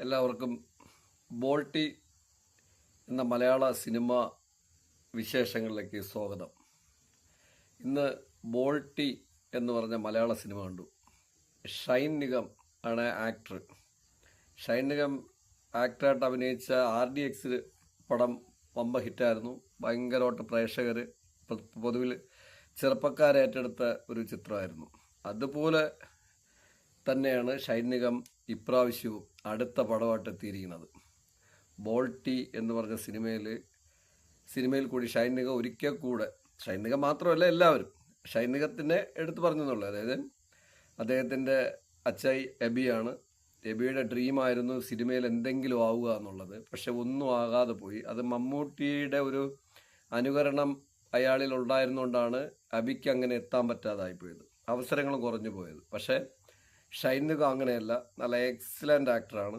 എല്ലാവർക്കും ബോൾട്ടി എന്ന മലയാള സിനിമ വിശേഷങ്ങളിലേക്ക് സ്വാഗതം. ഇന്ന് ബോൾട്ടി എന്ന് പറഞ്ഞ മലയാള സിനിമ കണ്ടു. ഷൈൻ നിഗം ആണ് ആക്ടർ. ഷൈൻ നിഗം ആക്ടറായിട്ട് അഭിനയിച്ച ആർ ഡി എക്സ് പടം വമ്പ ഹിറ്റായിരുന്നു. ഭയങ്കരമായിട്ട് പ്രേക്ഷകർ പൊതുവിൽ ചെറുപ്പക്കാരേറ്റെടുത്ത ഒരു ചിത്രമായിരുന്നു. അതുപോലെ തന്നെയാണ് ഷൈൻ നിഗം ഇപ്രാവശ്യവും അടുത്ത പടമായിട്ട് എത്തിയിരിക്കുന്നത് ബോൾട്ടി എന്ന് പറഞ്ഞ സിനിമയിൽ സിനിമയിൽ കൂടി ഷൈനിക ഒരിക്കൽ കൂടെ ഷൈനിക മാത്രമല്ല എല്ലാവരും ഷൈനികത്തിനെ എടുത്തു പറഞ്ഞെന്നുള്ളൂ. അതായത് അദ്ദേഹത്തിന്റെ അച്ചായി എബിയാണ് എബിയുടെ ഡ്രീമായിരുന്നു സിനിമയിൽ എന്തെങ്കിലും ആവുക എന്നുള്ളത്. പക്ഷെ ഒന്നും ആകാതെ പോയി. അത് മമ്മൂട്ടിയുടെ ഒരു അനുകരണം അയാളിൽ ഉണ്ടായിരുന്നുകൊണ്ടാണ് അബിക്ക് അങ്ങനെ എത്താൻ പറ്റാതായി പോയത്. അവസരങ്ങളും കുറഞ്ഞു പോയത്. പക്ഷേ ഷൈനുക അങ്ങനെയല്ല. നല്ല എക്സലന്റ് ആക്ടറാണ്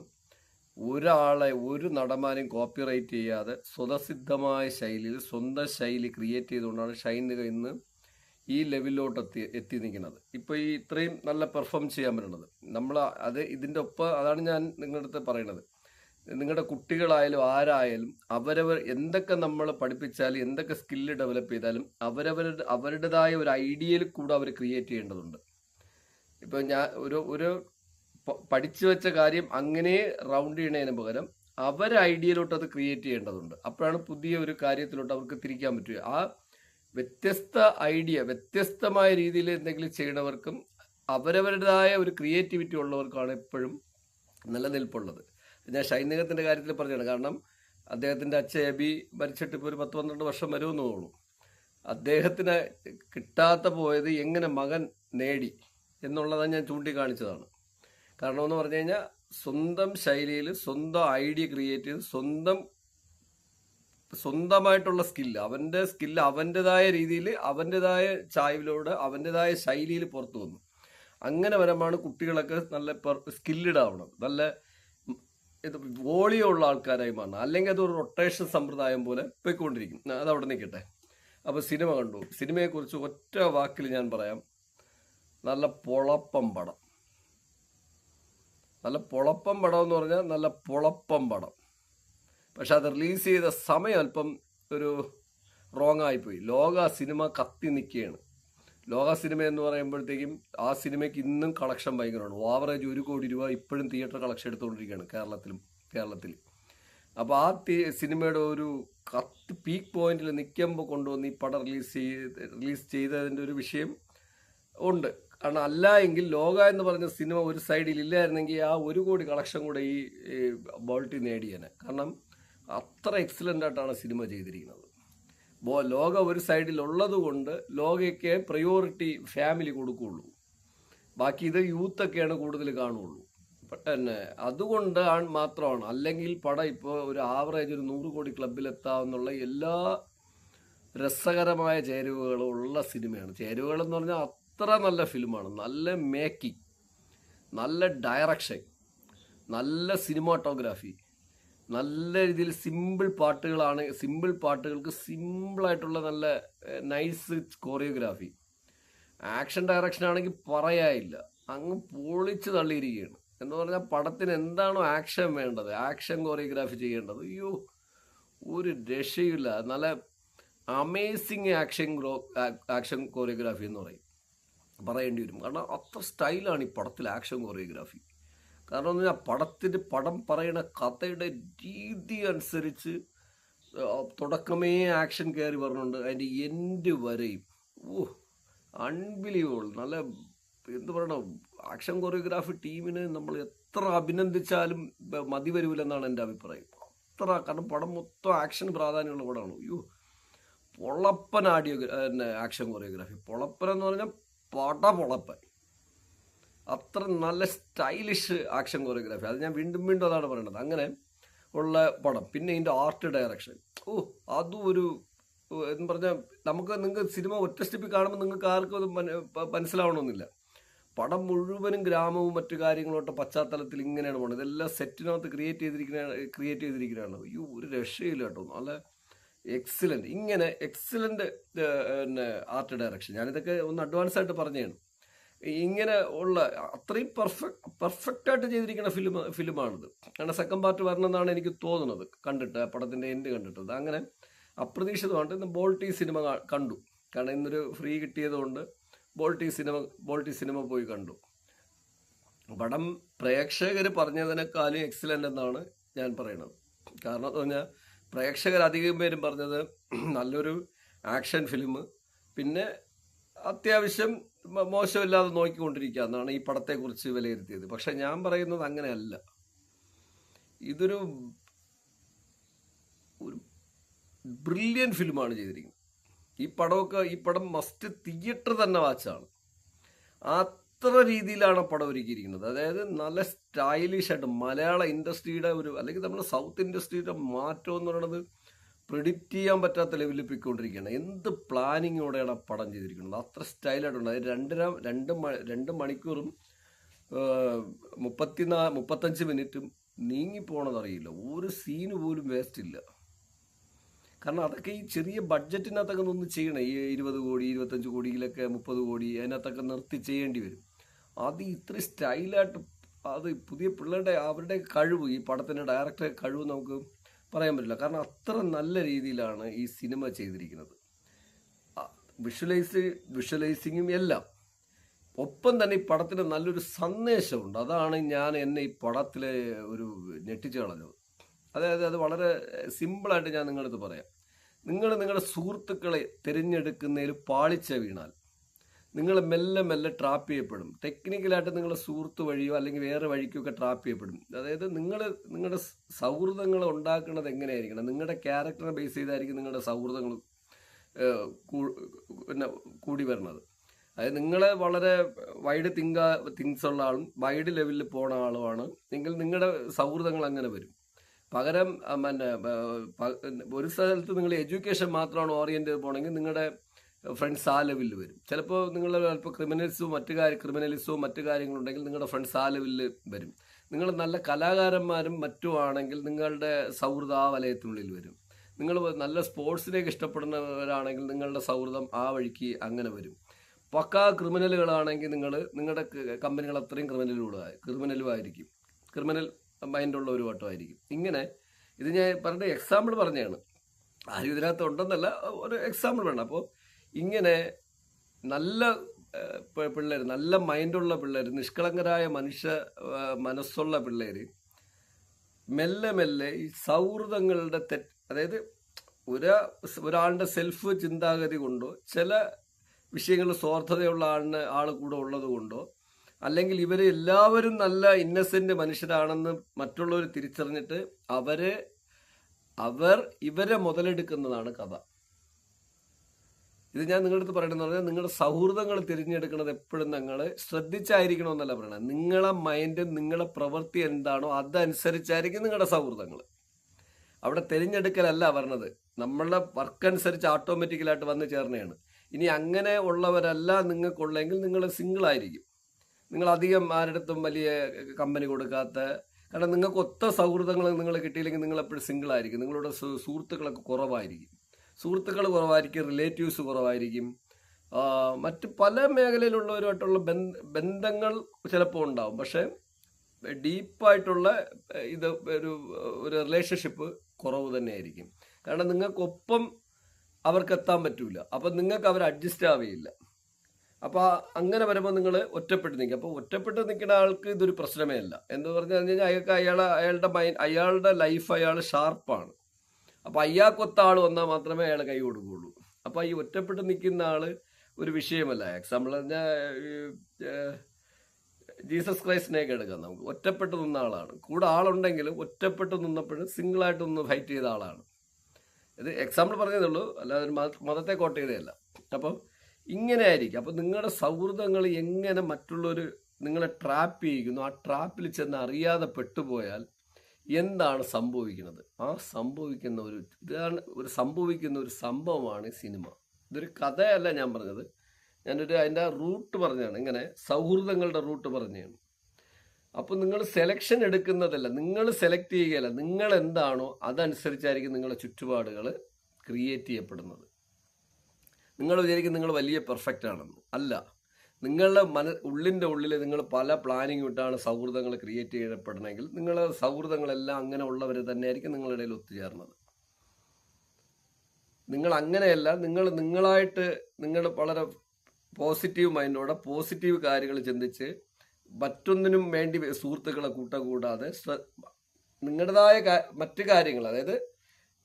ഒരാളെ ഒരു നടന്മാരെയും കോപ്പിറൈറ്റ് ചെയ്യാതെ സ്വതസിദ്ധമായ ശൈലിയിൽ സ്വന്തം ശൈലി ക്രിയേറ്റ് ചെയ്തുകൊണ്ടാണ് ഷൈനുക ഇന്ന് ഈ ലെവലിലോട്ട് എത്തി എത്തി നിൽക്കുന്നത്. ഇപ്പോൾ ഈ ഇത്രയും നല്ല പെർഫോം ചെയ്യാൻ പറ്റുന്നത്. നമ്മൾ അത് ഇതിന്റെ ഒപ്പം അതാണ് ഞാൻ നിങ്ങളുടെ അടുത്ത് പറയുന്നത് നിങ്ങളുടെ കുട്ടികളായാലും ആരായാലും അവരവർ എന്തൊക്കെ നമ്മൾ പഠിപ്പിച്ചാലും എന്തൊക്കെ സ്കില്ല് ഡെവലപ്പ് ചെയ്താലും അവരവരുടെ അവരുടേതായ ഒരു ഐഡിയയിൽ കൂടെ അവർ ക്രിയേറ്റ് ചെയ്യേണ്ടതുണ്ട്. ഇപ്പൊ ഞാൻ ഒരു ഒരു പഠിച്ചു വെച്ച കാര്യം അങ്ങനെ റൗണ്ട് ചെയ്യണതിന് പകരം അവർ ഐഡിയയിലോട്ട് അത് ക്രിയേറ്റ് ചെയ്യേണ്ടതുണ്ട്. അപ്പോഴാണ് പുതിയ ഒരു കാര്യത്തിലോട്ട് അവർക്ക് തിരിക്കാൻ പറ്റുക. ആ വ്യത്യസ്ത ഐഡിയ വ്യത്യസ്തമായ രീതിയിൽ എന്തെങ്കിലും ചെയ്യണവർക്കും അവരവരുടേതായ ഒരു ക്രിയേറ്റിവിറ്റി ഉള്ളവർക്കാണ് എപ്പോഴും നിലനിൽപ്പുള്ളത്. ഞാൻ ഷൈനികത്തിന്റെ കാര്യത്തിൽ പറഞ്ഞാണ് കാരണം അദ്ദേഹത്തിന്റെ അച്ഛ എബി മരിച്ചിട്ട് ഇപ്പോൾ ഒരു പത്ത് പന്ത്രണ്ട് വർഷം വരുമെന്ന് തോന്നുന്നു അദ്ദേഹത്തിന് കിട്ടാത്ത പോയത് എങ്ങനെ മകൻ നേടി? എന്നുള്ളത് ഞാൻ ചൂണ്ടിക്കാണിച്ചതാണ്. കാരണം എന്ന് പറഞ്ഞു കഴിഞ്ഞാൽ സ്വന്തം ശൈലിയിൽ സ്വന്തം ഐഡിയ ക്രിയേറ്റ് ചെയ്ത് സ്വന്തം സ്വന്തമായിട്ടുള്ള സ്കില്ല് അവന്റെ സ്കില്ല് അവന്റെതായ രീതിയിൽ അവന്റെതായ ചായവിലൂടെ അവന്റെതായ ശൈലിയിൽ പുറത്തു വന്നു. അങ്ങനെ വരമാണ് കുട്ടികളൊക്കെ നല്ല സ്കില്ലഡ് ആവണം. നല്ല ഇത് വോളിയുള്ള ആൾക്കാരായി മാറണം. അല്ലെങ്കിൽ അതൊരു റൊട്ടേഷൻ സമ്പ്രദായം പോലെ പോയിക്കൊണ്ടിരിക്കും. അത് അവിടെ നിൽക്കട്ടെ. അപ്പോൾ സിനിമ കണ്ടു. സിനിമയെക്കുറിച്ച് ഒറ്റ വാക്കിൽ ഞാൻ പറയാം. നല്ല പൊളപ്പം പടം. നല്ല പൊളപ്പം പടം എന്ന് പറഞ്ഞാൽ നല്ല പൊളപ്പം പടം. പക്ഷെ അത് റിലീസ് ചെയ്ത സമയം അല്പം ഒരു റോങ് ആയിപ്പോയി. ലോക സിനിമ കത്തി നിൽക്കുകയാണ്. ലോക സിനിമ എന്ന് പറയുമ്പോഴത്തേക്കും ആ സിനിമയ്ക്ക് ഇന്നും കളക്ഷൻ ഭയങ്കരമാണ്. ഓവറേജ് ഒരു കോടി രൂപ ഇപ്പോഴും തിയേറ്റർ കളക്ഷൻ എടുത്തുകൊണ്ടിരിക്കുകയാണ് കേരളത്തിലും കേരളത്തിൽ. അപ്പോൾ ആ സിനിമയുടെ ഒരു കത്ത് പീക്ക് പോയിന്റിൽ നിൽക്കുമ്പോൾ കൊണ്ടുവന്ന് ഈ പടം റിലീസ് ചെയ്ത് റിലീസ് ചെയ്തതിന്റെ ഒരു വിഷയം ഉണ്ട്. കാരണം അല്ല എങ്കിൽ ലോക എന്ന് പറഞ്ഞ സിനിമ ഒരു സൈഡിൽ ഇല്ലായിരുന്നെങ്കിൽ ആ ഒരു കോടി കളക്ഷൻ കൂടെ ഈ ബോൾട്ടി നേടിയേനെ. കാരണം അത്ര എക്സലന്റ് ആയിട്ടാണ് സിനിമ ചെയ്തിരിക്കുന്നത്. ബോ ലോക ഒരു സൈഡിൽ ഉള്ളത് കൊണ്ട് ലോകയ്ക്ക് പ്രയോറിറ്റി ഫാമിലി കൊടുക്കുകയുള്ളൂ ബാക്കി ഇത് യൂത്തൊക്കെയാണ് കൂടുതൽ കാണുകയുള്ളൂ പിന്നെ അതുകൊണ്ട് മാത്രമാണ്. അല്ലെങ്കിൽ പടം ഇപ്പോൾ ഒരു ആവറേജ് ഒരു നൂറ് കോടി ക്ലബിലെത്താവുന്നുള്ള എല്ലാ രസകരമായ ചേരുവകളും ഉള്ള സിനിമയാണ്. ചേരുവകൾ എന്ന് പറഞ്ഞാൽ അത്ര നല്ല ഫിലിമാണ്. നല്ല മേക്കിംഗ് നല്ല ഡയറക്ഷൻ നല്ല സിനിമാട്ടോഗ്രാഫി നല്ല രീതിയിൽ സിമ്പിൾ പാട്ടുകളാണ് സിമ്പിൾ പാട്ടുകൾക്ക് സിമ്പിളായിട്ടുള്ള നല്ല നൈസ് കോറിയോഗ്രാഫി ആക്ഷൻ ഡയറക്ഷൻ ആണെങ്കിൽ പറയാനില്ല. അങ്ങ് പൊളിച്ച് തള്ളിയിരിക്കുകയാണ്. എന്ന് പറഞ്ഞാൽ പടത്തിന് എന്താണോ ആക്ഷൻ വേണ്ടത് ആക്ഷൻ കോറിയോഗ്രാഫി ചെയ്യേണ്ടത് അയ്യോ ഒരു രക്ഷയില്ല നല്ല അമേസിങ് ആക്ഷൻ ആക്ഷൻ കോറിയോഗ്രാഫി എന്ന് പറയും. പറയേണ്ടി വരും. കാരണം അത്ര സ്റ്റൈലാണ് ഈ പടത്തിൽ ആക്ഷൻ കൊറിയോഗ്രാഫി. കാരണം എന്ന് പറഞ്ഞാൽ പടത്തിന്റെ പടം പറയുന്ന കഥയുടെ രീതി അനുസരിച്ച് തുടക്കമേ ആക്ഷൻ കയറി പറഞ്ഞുകൊണ്ട് അതിന്റെ എൻഡ് വരെയും ഓ അൺബിലീവബിൾ നല്ല എന്ത് പറയണം ആക്ഷൻ കൊറിയോഗ്രാഫി ടീമിന് നമ്മൾ എത്ര അഭിനന്ദിച്ചാലും മതി വരൂലെന്നാണ് എന്റെ അഭിപ്രായം. അത്ര കാരണം പടം മൊത്തം ആക്ഷൻ പ്രാധാന്യമുള്ള പടമാണ്. അയ്യോ പൊളപ്പൻ ആഡിയോ ആക്ഷൻ കൊറിയോഗ്രാഫി. പൊളപ്പൻ എന്ന് പറഞ്ഞാൽ പട പൊളപ്പൻ അത്ര നല്ല സ്റ്റൈലിഷ് ആക്ഷൻ കൊറിയോഗ്രാഫി അത് ഞാൻ വീണ്ടും വീണ്ടും അതാണ് പറയുന്നത് അങ്ങനെ ഉള്ള പടം. പിന്നെ ഇതിന്റെ ആർട്ട് ഡയറക്ഷൻ ഓ അതും ഒരു എന്ന് പറഞ്ഞാൽ നമുക്ക് നിങ്ങൾക്ക് സിനിമ ഒറ്റ സ്റ്റെപ്പിൽ കാണുമ്പോൾ നിങ്ങൾക്ക് ആർക്കും അത് മനസ്സിലാവണമെന്നില്ല. പടം മുഴുവനും ഗ്രാമവും മറ്റു കാര്യങ്ങളോട്ട് പശ്ചാത്തലത്തിൽ ഇങ്ങനെയാണ് പോകുന്നത് ഇതെല്ലാം സെറ്റിനകത്ത് ക്രിയേറ്റ് ചെയ്തിരിക്കുന്ന ക്രിയേറ്റ് ചെയ്തിരിക്കുന്നതാണ് അയ്യോ ഒരു രക്ഷയില്ല കേട്ടോ. നല്ല എക്സലന്റ് ഇങ്ങനെ എക്സലന്റ് പിന്നെ ആർട്ട് ഡയറക്ഷൻ ഞാനിതൊക്കെ ഒന്ന് അഡ്വാൻസ് ആയിട്ട് പറഞ്ഞതാണ് ഇങ്ങനെ ഉള്ള അത്രയും പെർഫെക്റ്റ് പെർഫെക്റ്റായിട്ട് ചെയ്തിരിക്കുന്ന ഫിലിം ഫിലിമാണിത് കാരണം സെക്കൻഡ് പാർട്ട് വരണമെന്നാണ് എനിക്ക് തോന്നുന്നത് കണ്ടിട്ട് ആ പടത്തിന്റെ എൻഡ് കണ്ടിട്ടത്. അങ്ങനെ അപ്രതീക്ഷിതമായിട്ട് ഇന്ന് ബോൾട്ടി സിനിമ കണ്ടു. കാരണം ഇന്നൊരു ഫ്രീ കിട്ടിയതുകൊണ്ട് ബോൾട്ടി സിനിമ ബോൾട്ടി സിനിമ പോയി കണ്ടു. പടം പ്രേക്ഷകർ പറഞ്ഞതിനേക്കാളും എക്സലന്റ് എന്നാണ് ഞാൻ പറയുന്നത് കാരണം എന്ന് പറഞ്ഞാൽ പ്രേക്ഷകർ അധികം പേരും പറഞ്ഞത് നല്ലൊരു ആക്ഷൻ ഫിലിം പിന്നെ അത്യാവശ്യം മോശമില്ലാതെ നോക്കിക്കൊണ്ടിരിക്കുക എന്നാണ് ഈ പടത്തെക്കുറിച്ച് വിലയിരുത്തിയത്. പക്ഷെ ഞാൻ പറയുന്നത് അങ്ങനെയല്ല. ഇതൊരു ഒരു ബ്രില്യൻ ഫിലിമാണ് ചെയ്തിരിക്കുന്നത്. ഈ പടമൊക്കെ ഈ പടം മസ്റ്റ് തിയേറ്റർ തന്നെ വാച്ചാണ്. അത്ര രീതിയിലാണ് പടം ഒരുക്കിയിരിക്കുന്നത്? അതായത് നല്ല സ്റ്റൈലിഷ് ആയിട്ട് മലയാള ഇൻഡസ്ട്രിയുടെ ഒരു അല്ലെങ്കിൽ നമ്മുടെ സൗത്ത് ഇൻഡസ്ട്രിയുടെ മാറ്റം എന്ന് പറയുന്നത് പ്രിഡിക്റ്റ് ചെയ്യാൻ പറ്റാത്ത ലെവലിൽ പോയിക്കൊണ്ടിരിക്കുകയാണ്. എന്ത് പ്ലാനിങ്ങോടെയാണ് ആ പടം ചെയ്തിരിക്കുന്നത്? അത്ര സ്റ്റൈലായിട്ടുണ്ട് അതായത് രണ്ടര രണ്ട് രണ്ട് മണിക്കൂറും മുപ്പത്തിനാ മുപ്പത്തഞ്ച് മിനിറ്റും നീങ്ങിപ്പോണതറിയില്ല. ഒരു സീന് പോലും വേസ്റ്റ് ഇല്ല. കാരണം അതൊക്കെ ഈ ചെറിയ ബഡ്ജറ്റിനകത്തൊക്കെ ഒന്ന് ചെയ്യണം. ഈ ഇരുപത് കോടി ഇരുപത്തഞ്ച് കോടിയിലൊക്കെ മുപ്പത് കോടി അതിനകത്തൊക്കെ നിർത്തി ചെയ്യേണ്ടി വരും. അത് ഇത്ര സ്റ്റൈലായിട്ട് അത് പുതിയ പിള്ളേരുടെ അവരുടെ കഴിവ് ഈ പടത്തിന്റെ ഡയറക്ടറെ കഴിവ് നമുക്ക് പറയാൻ പറ്റില്ല. കാരണം അത്ര നല്ല രീതിയിലാണ് ഈ സിനിമ ചെയ്തിരിക്കുന്നത്. വിഷ്വലൈസ് വിഷ്വലൈസിങ്ങും എല്ലാം. ഒപ്പം തന്നെ ഈ പടത്തിന് നല്ലൊരു സന്ദേശമുണ്ട്. അതാണ് ഞാൻ എന്നെ ഈ പടത്തിലെ ഒരു ഞെട്ടിച്ചു കളഞ്ഞത്. അതായത് അത് വളരെ സിമ്പിളായിട്ട് ഞാൻ നിങ്ങളടുത്ത് പറയാം. നിങ്ങൾ നിങ്ങളുടെ സുഹൃത്തുക്കളെ തിരഞ്ഞെടുക്കുന്നതിൽ പാളിച്ച വീണാൽ നിങ്ങൾ മെല്ലെ മെല്ലെ ട്രാപ്പ് ചെയ്യപ്പെടും. ടെക്നിക്കലായിട്ട് നിങ്ങൾ സുഹൃത്ത് വഴിയോ അല്ലെങ്കിൽ വേറെ വഴിക്കോ ഒക്കെ ട്രാപ്പ് ചെയ്യപ്പെടും. അതായത് നിങ്ങൾ നിങ്ങളുടെ സൗഹൃദങ്ങൾ ഉണ്ടാക്കുന്നത് എങ്ങനെയായിരിക്കണം? നിങ്ങളുടെ ക്യാരക്ടറെ ബേസ് ചെയ്തായിരിക്കും നിങ്ങളുടെ സൗഹൃദങ്ങൾ പിന്നെ കൂടി വരുന്നത്. അതായത് നിങ്ങളെ വളരെ വൈഡ് തിങ്ക തിങ്സ് ഉള്ള ആളും വൈഡ് ലെവലിൽ പോണ ആളുമാണ്. എങ്കിൽ നിങ്ങളുടെ സൗഹൃദങ്ങൾ അങ്ങനെ വരും. പകരം പിന്നെ ഒരു സ്ഥലത്ത് നിങ്ങൾ എഡ്യൂക്കേഷൻ മാത്രമാണ് ഓറിയന്റ് പോകണമെങ്കിൽ നിങ്ങളുടെ ഫ്രണ്ട്സ് ആ ലെവലിൽ വരും. ചിലപ്പോൾ നിങ്ങൾ അല്പം ക്രിമിനൽസോ മറ്റു കാര്യം ക്രിമിനലിസോ മറ്റു കാര്യങ്ങളുണ്ടെങ്കിൽ നിങ്ങളുടെ ഫ്രണ്ട്സ് ആ ലെവലിൽ വരും. നിങ്ങൾ നല്ല കലാകാരന്മാരും മറ്റും ആണെങ്കിൽ നിങ്ങളുടെ സൗഹൃദ ആ വലയത്തിനുള്ളിൽ വരും. നിങ്ങൾ നല്ല സ്പോർട്സിലേക്ക് ഇഷ്ടപ്പെടുന്നവരാണെങ്കിൽ നിങ്ങളുടെ സൗഹൃദം ആ വഴിക്ക് അങ്ങനെ വരും. പക്കാ ക്രിമിനലുകളാണെങ്കിൽ നിങ്ങൾ നിങ്ങളുടെ കമ്പനികൾ അത്രയും ക്രിമിനലുകളായി ക്രിമിനലും ആയിരിക്കും. ക്രിമിനൽ മൈൻഡുള്ള ഒരു വട്ടമായിരിക്കും ഇങ്ങനെ ഇത് ഞാൻ പറഞ്ഞ എക്സാമ്പിൾ പറഞ്ഞതാണ്. ആരും ഇതിനകത്ത് ഉണ്ടെന്നല്ല ഒരു എക്സാമ്പിൾ വേണം. അപ്പോൾ ഇങ്ങനെ നല്ല പിള്ളേർ നല്ല മൈൻഡുള്ള പിള്ളേർ നിഷ്കളങ്കരായ മനുഷ്യ മനസ്സുള്ള പിള്ളേർ മെല്ലെ മെല്ലെ ഈ സൗഹൃദങ്ങളുടെ തെറ്റ് അതായത് ഒരാ ഒരാളുടെ സെൽഫ് ചിന്താഗതി കൊണ്ടോ ചില വിഷയങ്ങളിൽ സ്വാർത്ഥതയുള്ള ആളിന് ആൾ കൂടെ ഉള്ളത് കൊണ്ടോ അല്ലെങ്കിൽ ഇവർ എല്ലാവരും നല്ല ഇന്നസെന്റ് മനുഷ്യരാണെന്ന് മറ്റുള്ളവർ തിരിച്ചറിഞ്ഞിട്ട് അവരെ അവർ ഇവരെ മുതലെടുക്കുന്നതാണ് കഥ. ഇത് ഞാൻ നിങ്ങളുടെ അടുത്ത് പറയണമെന്ന് പറഞ്ഞാൽ നിങ്ങളുടെ സൗഹൃദങ്ങൾ തിരഞ്ഞെടുക്കുന്നത് എപ്പോഴും നിങ്ങൾ ശ്രദ്ധിച്ചായിരിക്കണമെന്നല്ല പറയണത്. നിങ്ങളെ മൈൻഡ് നിങ്ങളെ പ്രവൃത്തി എന്താണോ അതനുസരിച്ചായിരിക്കും നിങ്ങളുടെ സൗഹൃദങ്ങൾ. അവിടെ തിരഞ്ഞെടുക്കലല്ല പറഞ്ഞത് നമ്മളുടെ വർക്ക് അനുസരിച്ച് ഓട്ടോമാറ്റിക്കലായിട്ട് വന്ന് ചേർന്നതാണ്. ഇനി അങ്ങനെ ഉള്ളവരല്ല നിങ്ങൾക്കുള്ളെങ്കിൽ നിങ്ങൾ സിംഗിൾ ആയിരിക്കും. നിങ്ങൾ അധികം ആരുടെടുത്തും വലിയ കമ്പനി കൊടുക്കാത്ത കാരണം നിങ്ങൾക്ക് ഒത്ത സൗഹൃദങ്ങൾ നിങ്ങൾ കിട്ടിയില്ലെങ്കിൽ നിങ്ങൾ എപ്പോഴും സിംഗിൾ ആയിരിക്കും. നിങ്ങളുടെ സുഹൃത്തുക്കളൊക്കെ കുറവായിരിക്കും. സുഹൃത്തുക്കൾ കുറവായിരിക്കും റിലേറ്റീവ്സ് കുറവായിരിക്കും. മറ്റ് പല മേഖലയിലുള്ളവരുമായിട്ടുള്ള ബന്ധങ്ങൾ ചിലപ്പോൾ ഉണ്ടാവും. പക്ഷേ ഡീപ്പായിട്ടുള്ള ഇത് ഒരു ഒരു റിലേഷൻഷിപ്പ് കുറവ് തന്നെയായിരിക്കും. കാരണം നിങ്ങൾക്കൊപ്പം അവർക്ക് എത്താൻ പറ്റൂല. അപ്പം നിങ്ങൾക്ക് അവർ അഡ്ജസ്റ്റ് ആവുകയില്ല. അപ്പോൾ അങ്ങനെ വരുമ്പോൾ നിങ്ങൾ ഒറ്റപ്പെട്ട് നിൽക്കുക. അപ്പോൾ ഒറ്റപ്പെട്ട് നിൽക്കുന്ന ആൾക്ക് ഇതൊരു പ്രശ്നമേ അല്ല. എന്ന് പറഞ്ഞു കഴിഞ്ഞാൽ അയാൾക്ക് അയാൾ അയാളുടെ മൈൻഡ് അയാളുടെ ലൈഫ് അയാൾ ഷാർപ്പാണ് അപ്പോൾ അയാൾക്കൊത്ത ആൾ വന്നാൽ മാത്രമേ അയാൾ കൈ കൊടുക്കുകയുള്ളൂ അപ്പോൾ ഈ ഒറ്റപ്പെട്ട് നിൽക്കുന്ന ആൾ ഒരു വിഷയമല്ല. എക്സാമ്പിൾ പറഞ്ഞാൽ ജീസസ് ക്രൈസ്റ്റിനെയൊക്കെ എടുക്കാം നമുക്ക്. ഒറ്റപ്പെട്ട് നിന്ന ആളാണ്. കൂടെ ആളുണ്ടെങ്കിലും ഒറ്റപ്പെട്ട് നിന്നപ്പോഴും സിംഗിളായിട്ട് ഒന്ന് ഫൈറ്റ് ചെയ്ത ആളാണ്. ഇത് എക്സാമ്പിൾ പറഞ്ഞതേ ഉള്ളൂ. അല്ലാതെ മതത്തെ കോട്ട് ചെയ്തതല്ല. അപ്പോൾ ഇങ്ങനെ ആയിരിക്കും അപ്പം നിങ്ങളുടെ സൗഹൃദങ്ങൾ എങ്ങനെ മറ്റുള്ളവർ നിങ്ങളെ ട്രാപ്പ് ചെയ്യിക്കുന്നു? ആ ട്രാപ്പിൽ ചെന്ന് അറിയാതെ പെട്ടുപോയാൽ എന്താണ് സംഭവിക്കുന്നത്? ആ സംഭവിക്കുന്ന ഒരു ഇതാണ് ഒരു സംഭവിക്കുന്ന ഒരു സംഭവമാണ് സിനിമ. ഇതൊരു കഥയല്ല ഞാൻ പറഞ്ഞത്. ഞാനൊരു അതിന്റെ റൂട്ട് പറഞ്ഞതാണ്. ഇങ്ങനെ സൗഹൃദങ്ങളുടെ റൂട്ട് പറഞ്ഞതാണ്. അപ്പോൾ നിങ്ങൾ സെലക്ഷൻ എടുക്കുന്നതല്ല നിങ്ങൾ സെലക്ട് ചെയ്യുകയല്ല. നിങ്ങൾ എന്താണോ അതനുസരിച്ചായിരിക്കും നിങ്ങളുടെ ചുറ്റുപാടുകൾ ക്രിയേറ്റ് ചെയ്യപ്പെടുന്നത്. നിങ്ങൾ വിചാരിക്കും നിങ്ങൾ വലിയ പെർഫെക്റ്റ് ആണെന്ന് അല്ല. നിങ്ങളുടെ മന ഉള്ളിന്റെ ഉള്ളിൽ നിങ്ങൾ പല പ്ലാനിങ് ഇട്ടാണ് സൗഹൃദങ്ങൾ ക്രിയേറ്റ് ചെയ്യപ്പെടണമെങ്കിൽ നിങ്ങളുടെ സൗഹൃദങ്ങളെല്ലാം അങ്ങനെ ഉള്ളവർ തന്നെയായിരിക്കും നിങ്ങളുടെ ഇടയിൽ ഒത്തുചേർന്നത്. നിങ്ങൾ അങ്ങനെയല്ല നിങ്ങൾ നിങ്ങളായിട്ട് നിങ്ങൾ വളരെ പോസിറ്റീവ് മൈൻഡോടെ പോസിറ്റീവ് കാര്യങ്ങൾ ചിന്തിച്ച് മറ്റൊന്നിനും വേണ്ടി സുഹൃത്തുക്കളെ കൂട്ട കൂടാതെ നിങ്ങളുടേതായ മറ്റ് കാര്യങ്ങൾ അതായത്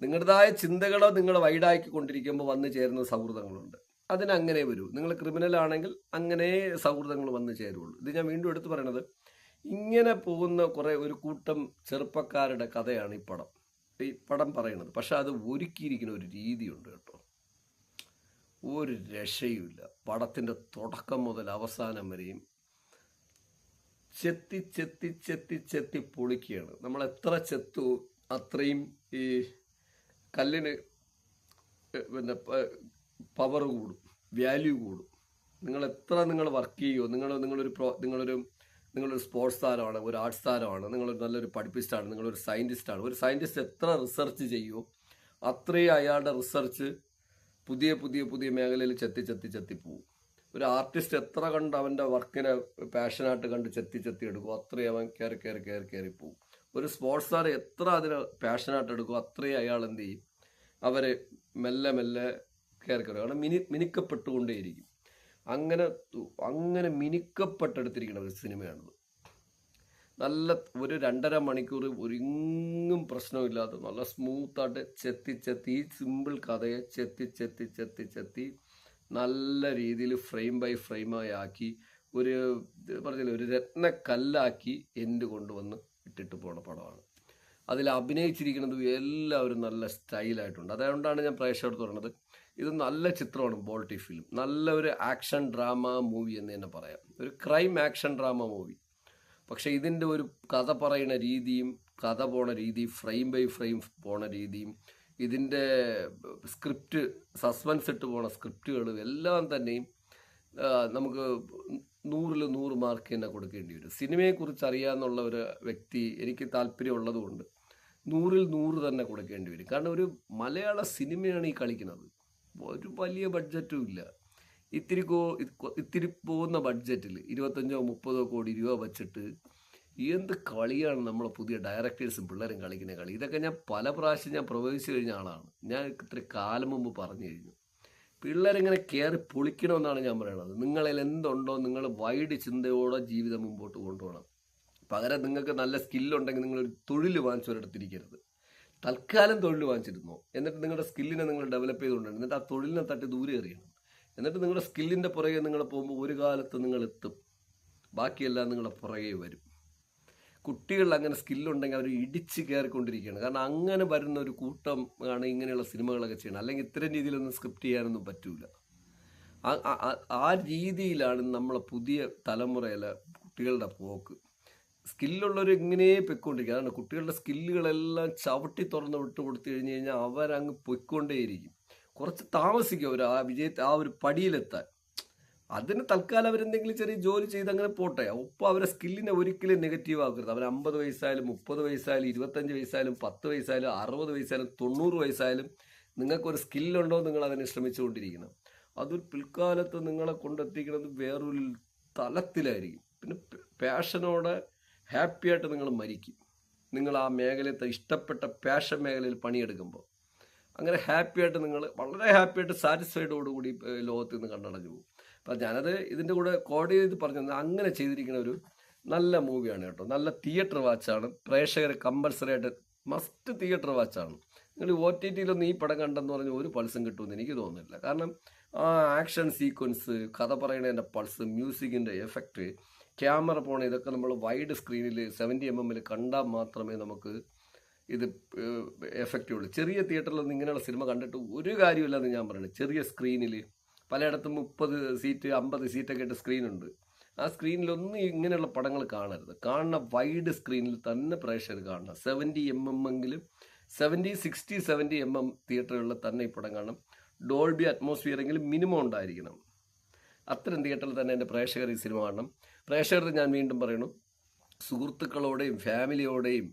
നിങ്ങളുടേതായ ചിന്തകളോ നിങ്ങൾ വൈഡാക്കി കൊണ്ടിരിക്കുമ്പോൾ വന്നു ചേരുന്ന സൗഹൃദങ്ങളുണ്ട്. അതിനങ്ങനെ വരൂ. നിങ്ങൾ ക്രിമിനൽ ആണെങ്കിൽ അങ്ങനെ സൗഹൃദങ്ങൾ വന്ന് ചേരുള്ളൂ. ഇത് ഞാൻ വീണ്ടും എടുത്തു പറയണത് ഇങ്ങനെ പോകുന്ന കുറേ ഒരു കൂട്ടം ചെറുപ്പക്കാരുടെ കഥയാണ് ഈ പടം. ഈ പടം പറയുന്നത്. പക്ഷെ അത് ഒരുക്കിയിരിക്കുന്ന ഒരു രീതിയുണ്ട് കേട്ടോ. ഒരു രക്ഷയുമില്ല. പടത്തിന്റെ തുടക്കം മുതൽ അവസാനം വരെയും ചെത്തി ചെത്തി ചെത്തി ചെത്തി പൊളിക്കുകയാണ്. നമ്മൾ എത്ര ചെത്തു അത്രയും ഈ കല്ലിന് പിന്നെ പവർ കൂടും വാല്യൂ കൂടും. നിങ്ങൾ എത്ര നിങ്ങൾ വർക്ക് ചെയ്യുമോ നിങ്ങൾ നിങ്ങളൊരു പ്രോ നിങ്ങളൊരു നിങ്ങളൊരു സ്പോർട്സ് താരമാണ് ഒരു ആർട്സ് താരമാണ് നിങ്ങളൊരു നല്ലൊരു പഠിപ്പിസ്റ്റാണ് നിങ്ങളൊരു സയന്റിസ്റ്റാണ് ഒരു സയന്റിസ്റ്റ് എത്ര റിസർച്ച് ചെയ്യുമോ അത്രയും അയാളുടെ റിസർച്ച് പുതിയ പുതിയ പുതിയ മേഖലയിൽ ചെത്തി ചെത്തി ചെത്തി പോവും. ഒരു ആർട്ടിസ്റ്റ് എത്ര കണ്ട് അവന്റെ വർക്കിനെ പാഷനായിട്ട് കണ്ട് ചെത്തി ചെത്തി എടുക്കും അത്രയും അവൻ കയറി കയറി കയറി കയറി പോവും. ഒരു സ്പോർട്സ് താരം എത്ര അതിനെ പാഷനായിട്ട് എടുക്കും അത്രയും അയാൾ എന്ത് ചെയ്യും? അവരെ മെല്ലെ മെല്ലെ കയറി കയറി മിനി മിനുക്കപ്പെട്ടുകൊണ്ടേയിരിക്കും. അങ്ങനെ അങ്ങനെ മിനുക്കപ്പെട്ടെടുത്തിരിക്കുന്ന ഒരു സിനിമയാണിത്. നല്ല ഒരു രണ്ടര മണിക്കൂർ ഒരിങ്ങും പ്രശ്നമില്ലാതെ നല്ല സ്മൂത്തായിട്ട് ചെത്തി ചെത്തി ഈ സിമ്പിൾ കഥയെ ചെത്തി ചെത്തി ചെത്തി ചെത്തി നല്ല രീതിയിൽ ഫ്രെയിം ബൈ ഫ്രെയിമായി ആക്കി ഒരു പറഞ്ഞില്ല ഒരു രത്നക്കല്ലാക്കി എന്റെ കൊണ്ടുവന്ന് ഇട്ടിട്ട് പോണ പടമാണ്. അതിൽ അഭിനയിച്ചിരിക്കുന്നത് എല്ലാവരും നല്ല സ്റ്റൈലായിട്ടുണ്ട്. അതുകൊണ്ടാണ് ഞാൻ പ്രേക്ഷകർ പറയുന്നത് ഇത് നല്ല ചിത്രമാണ് ബോൾട്ടി ഫിലിം. നല്ല ഒരു ആക്ഷൻ ഡ്രാമ മൂവി എന്ന് തന്നെ പറയാം. ഒരു ക്രൈം ആക്ഷൻ ഡ്രാമ മൂവി. പക്ഷേ ഇതിന്റെ ഒരു കഥ പറയുന്ന രീതിയും കഥ പോണ രീതി ഫ്രെയിം ബൈ ഫ്രെയിം പോണ രീതിയും ഇതിന്റെ സ്ക്രിപ്റ്റ് സസ്പെൻസ് ഇട്ട് പോണ സ്ക്രിപ്റ്റുകളും എല്ലാം തന്നെയും നമുക്ക് നൂറിൽ നൂറ് മാർക്ക് തന്നെ കൊടുക്കേണ്ടി വരും. സിനിമയെക്കുറിച്ച് അറിയാമെന്നുള്ള ഒരു വ്യക്തി എനിക്ക് താല്പര്യമുള്ളതുകൊണ്ട് നൂറിൽ നൂറ് തന്നെ കൊടുക്കേണ്ടി വരും. കാരണം ഒരു മലയാള സിനിമയാണ് ഈ കളിക്കുന്നത്. ഒരു വലിയ ബഡ്ജറ്റും ഇല്ല. ഇത്തിരി കോ ഇത്തിരി പോകുന്ന ബഡ്ജറ്റിൽ ഇരുപത്തഞ്ചോ മുപ്പതോ കോടി രൂപ വച്ചിട്ട് എന്ത് കളിയാണ് നമ്മളെ പുതിയ ഡയറക്ടേഴ്സും പിള്ളേരും കളിക്കുന്ന കളി? ഇതൊക്കെ ഞാൻ പല പ്രാവശ്യം ഞാൻ പ്രവചിച്ചു കഴിഞ്ഞ ആളാണ്. ഞാൻ ഇത്ര കാലം മുമ്പ് പറഞ്ഞു കഴിഞ്ഞു. പിള്ളേരിങ്ങനെ കയറി പൊളിക്കണമെന്നാണ് ഞാൻ പറയണത്. നിങ്ങളിൽ എന്തുണ്ടോ നിങ്ങൾ വൈഡ് ചിന്തയോടെ ജീവിതം മുമ്പോട്ട് കൊണ്ടുപോകണം. പകരം നിങ്ങൾക്ക് നല്ല സ്കില്ലുണ്ടെങ്കിൽ നിങ്ങളൊരു തൊഴിൽ വാങ്ങിച്ചൊരിടത്തിരിക്കരുത് തൽക്കാലം തൊഴിൽ വാങ്ങിച്ചിരുന്നു. എന്നിട്ട് നിങ്ങളുടെ സ്കില്ലിനെ നിങ്ങൾ ഡെവലപ്പ് ചെയ്തുകൊണ്ടാണ്. എന്നിട്ട് ആ തൊഴിലിനെ തട്ടി ദൂരെ എറിയണം. എന്നിട്ട് നിങ്ങളുടെ സ്കില്ലിന്റെ പുറകെ നിങ്ങൾ പോകുമ്പോൾ ഒരു കാലത്ത് നിങ്ങൾ എത്തും. ബാക്കിയെല്ലാം നിങ്ങളുടെ പുറകെ വരും. കുട്ടികളിൽ അങ്ങനെ സ്കില്ലുണ്ടെങ്കിൽ അവർ ഇടിച്ച് കയറിക്കൊണ്ടിരിക്കുകയാണ്. കാരണം അങ്ങനെ വരുന്ന ഒരു കൂട്ടം ആണ് ഇങ്ങനെയുള്ള സിനിമകളൊക്കെ ചെയ്യണം അല്ലെങ്കിൽ ഇത്തരം രീതിയിലൊന്നും സ്ക്രിപ്റ്റ് ചെയ്യാനൊന്നും പറ്റൂല. ആ- രീതിയിലാണ് നമ്മളെ പുതിയ തലമുറയിലെ കുട്ടികളുടെ പോക്ക്. സ്കില്ലുള്ളവർ ഇങ്ങനെ പൊയ്ക്കൊണ്ടിരിക്കും. അതാണ് കുട്ടികളുടെ സ്കില്ലുകളെല്ലാം ചവിട്ടി തുറന്ന് വിട്ട് കൊടുത്തു കഴിഞ്ഞ് കഴിഞ്ഞാൽ അവരങ്ങ് പൊയ്ക്കൊണ്ടേയിരിക്കും. കുറച്ച് താമസിക്കും അവർ ആ വിജയത്തെ ആ ഒരു പടിയിലെത്താൻ. അതിന് തൽക്കാലം അവരെന്തെങ്കിലും ചെറിയ ജോലി ചെയ്ത് അങ്ങനെ പോട്ടെ. ഒപ്പം അവരെ സ്കില്ലിനെ ഒരിക്കലും നെഗറ്റീവ് ആക്കരുത്. അവർ അമ്പത് വയസ്സായാലും മുപ്പത് വയസ്സായാലും ഇരുപത്തഞ്ച് വയസ്സായാലും പത്ത് വയസ്സായാലും അറുപത് വയസ്സായാലും തൊണ്ണൂറ് വയസ്സായാലും നിങ്ങൾക്കൊരു സ്കില്ലുണ്ടോ നിങ്ങൾ അതിനെ ശ്രമിച്ചുകൊണ്ടിരിക്കണം. അതൊരു പിൽക്കാലത്ത് നിങ്ങളെ കൊണ്ടെത്തിക്കുന്നത് വേറൊരു തലത്തിലായിരിക്കും. പിന്നെ പാഷനോടെ ഹാപ്പി ആയിട്ട് നിങ്ങൾ മരിക്കും. നിങ്ങൾ ആ മേഖലത്തെ ഇഷ്ടപ്പെട്ട പാഷൻ മേഖലയിൽ പണിയെടുക്കുമ്പോൾ അങ്ങനെ ഹാപ്പിയായിട്ട് നിങ്ങൾ വളരെ ഹാപ്പിയായിട്ട് സാറ്റിസ്ഫൈഡോടുകൂടി ലോകത്ത് നിന്ന് കണ്ടടഞ്ഞു പോകും. അപ്പം ഞാനത് ഇതിന്റെ കൂടെ കോഡ് ചെയ്ത് പറഞ്ഞത് അങ്ങനെ ചെയ്തിരിക്കുന്ന ഒരു നല്ല മൂവിയാണ് കേട്ടോ. നല്ല തിയേറ്റർ വാച്ചാണ് പ്രേക്ഷകരെ കമ്പൽസറി ആയിട്ട് മസ്റ്റ് തിയേറ്റർ വാച്ചാണ് നിങ്ങൾ ഒ ടി ടിയിലൊന്നും ഈ പടം കണ്ടെന്ന് പറഞ്ഞ് ഒരു പൾസും കിട്ടുമെന്ന് എനിക്ക് തോന്നുന്നില്ല. കാരണം ആ ആക്ഷൻ സീക്വൻസ് കഥ പറയുന്നതിന്റെ പൾസ് മ്യൂസിക്കിന്റെ എഫക്റ്റ് ക്യാമറ പോണ ഇതൊക്കെ നമ്മൾ വൈഡ് സ്ക്രീനിൽ സെവന്റി എം എമ്മിൽ കണ്ടാൽ മാത്രമേ നമുക്ക് ഇത് എഫക്റ്റീവ് ഉള്ളൂ. ചെറിയ തിയേറ്ററിലൊന്നും ഇങ്ങനെയുള്ള സിനിമ കണ്ടിട്ട് ഒരു കാര്യമില്ലെന്ന് ഞാൻ പറയുന്നത് ചെറിയ സ്ക്രീനിൽ പലയിടത്തും മുപ്പത് സീറ്റ് അമ്പത് സീറ്റൊക്കെ ആയിട്ട് സ്ക്രീനുണ്ട് ആ സ്ക്രീനിലൊന്നും ഇങ്ങനെയുള്ള പടങ്ങൾ കാണരുത്. കാണുന്ന വൈഡ് സ്ക്രീനിൽ തന്നെ പ്രേക്ഷകർ കാണണം. സെവന്റി എം എം എങ്കിലും seventy sixty seventy M M തിയേറ്ററുകളിൽ തന്നെ ഈ പടം കാണണം. ഡോൾബി അറ്റ്മോസ്ഫിയർ എങ്കിലും മിനിമം ഉണ്ടായിരിക്കണം. അത്തരം തിയേറ്ററിൽ തന്നെ എന്റെ പ്രേക്ഷകർ ഈ സിനിമ കാണണം. പ്രേക്ഷകർ ഞാൻ വീണ്ടും പറയുന്നു സുഹൃത്തുക്കളോടെയും ഫാമിലിയോടെയും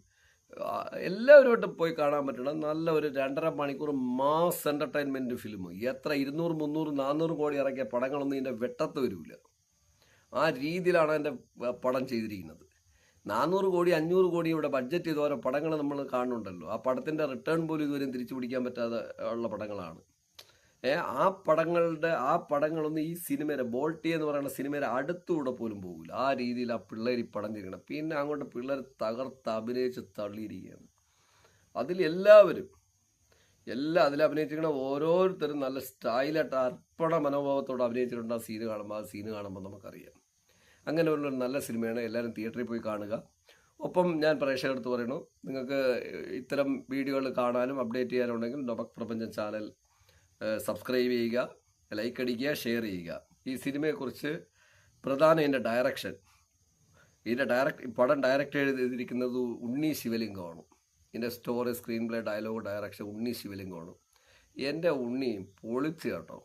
എല്ലാവരുമായിട്ടും പോയി കാണാൻ പറ്റണം. നല്ല ഒരു രണ്ടര മണിക്കൂർ മാസ് എന്റർടൈൻമെന്റ് ഫിലിം. എത്ര ഇരുന്നൂറ് മുന്നൂറ് നാനൂറ് കോടി ഇറക്കിയ പടങ്ങളൊന്നും ഇതിന്റെ വെട്ടത്ത് വരില്ല ആ രീതിയിലാണ് എന്റെ പടം ചെയ്തിരിക്കുന്നത്. നാനൂറ് കോടി അഞ്ഞൂറ് കോടി ഇവിടെ ബഡ്ജറ്റ് ചെയ്ത ഓരോ പടങ്ങൾ നമ്മൾ കാണുന്നുണ്ടല്ലോ. ആ പടത്തിന്റെ റിട്ടേൺ പോലും ഇതുവരെയും തിരിച്ചു പിടിക്കാൻ പറ്റാതെ ഉള്ള പടങ്ങളാണ്. ആ പടങ്ങളുടെ ആ പടങ്ങളൊന്നും ഈ സിനിമയുടെ ബോൾട്ടി എന്ന് പറയുന്ന സിനിമയുടെ അടുത്തുകൂടെ പോലും പോകില്ല ആ രീതിയിൽ ആ പിള്ളേർ ഈ പടം ചെയ്യണം പിന്നെ അങ്ങോട്ട് പിള്ളേർ തകർത്ത് അഭിനയിച്ച് തള്ളിയിരിക്കുകയാണ്. അതിൽ എല്ലാവരും എല്ലാ അതിൽ അഭിനയിച്ചിരിക്കുന്ന ഓരോരുത്തരും നല്ല സ്റ്റൈലായിട്ട് അർപ്പണ മനോഭാവത്തോടെ അഭിനയിച്ചിട്ടുണ്ട് ആ സീന് കാണുമ്പോൾ ആ സീന് കാണുമ്പോൾ നമുക്കറിയാം. അങ്ങനെ ഒരു നല്ല സിനിമയാണ്. എല്ലാവരും തിയേറ്ററിൽ പോയി കാണുക. ഒപ്പം ഞാൻ പ്രേക്ഷകർക്ക് പറയണു നിങ്ങൾക്ക് ഇത്തരം വീഡിയോകൾ കാണാനും അപ്ഡേറ്റ് ചെയ്യാനുണ്ടെങ്കിൽ നൊബക് പ്രപഞ്ചം ചാനൽ സബ്സ്ക്രൈബ് ചെയ്യുക ലൈക്ക് അടിക്കുക ഷെയർ ചെയ്യുക. ഈ സിനിമയെക്കുറിച്ച് പ്രധാന ഇതിന്റെ ഡയറക്ഷൻ ഇതിന്റെ ഡയറക്ട് പടം ഡയറക്റ്റ് ചെയ്തിരിക്കുന്നത് ഉണ്ണി ശിവലിംഗമാണ്. ഇതിന്റെ story screenplay dialogue direction Unni ശിവലിംഗമാണ്. എന്റെ ഉണ്ണി പൊളിച്ച് കേട്ടോ.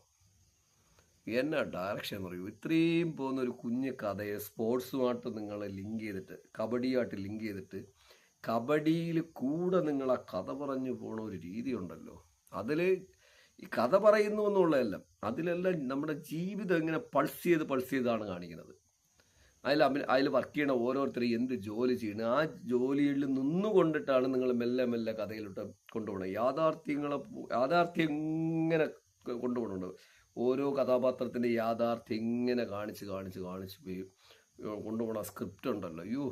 എന്നാ ഡയറക്ഷൻ എന്ന് പറയൂ. ഇത്രയും പോകുന്ന ഒരു കുഞ്ഞു കഥയെ സ്പോർട്സുമായിട്ട് നിങ്ങൾ ലിങ്ക് ചെയ്തിട്ട് കബഡിയുമായിട്ട് ലിങ്ക് ചെയ്തിട്ട് കബഡിയിൽ കൂടെ നിങ്ങൾ ആ കഥ പറഞ്ഞു പോണ ഒരു രീതി ഉണ്ടല്ലോ. അതിൽ ഈ കഥ പറയുന്നു എന്നുള്ളതല്ല. അതിലെല്ലാം നമ്മുടെ ജീവിതം ഇങ്ങനെ പൾസ് ചെയ്ത് പൾസ് ചെയ്താണ് കാണിക്കുന്നത്. അതിൽ അതിൽ വർക്ക് ചെയ്യണ ഓരോരുത്തരും എന്ത് ജോലി ചെയ്യണം ആ ജോലിയിൽ നിന്നുകൊണ്ടിട്ടാണ് നിങ്ങൾ മെല്ലെ മെല്ലെ കഥയിലോട്ട് കൊണ്ടുപോകണം യാഥാർത്ഥ്യങ്ങളെ യാഥാർത്ഥ്യം ഇങ്ങനെ കൊണ്ടുപോകുന്നുണ്ട്. ഓരോ കഥാപാത്രത്തിന്റെ യാഥാർത്ഥ്യം ഇങ്ങനെ കാണിച്ച് കാണിച്ച് കാണിച്ച് പോയി കൊണ്ടുപോകണ സ്ക്രിപ്റ്റ് ഉണ്ടല്ലോ. അയ്യോ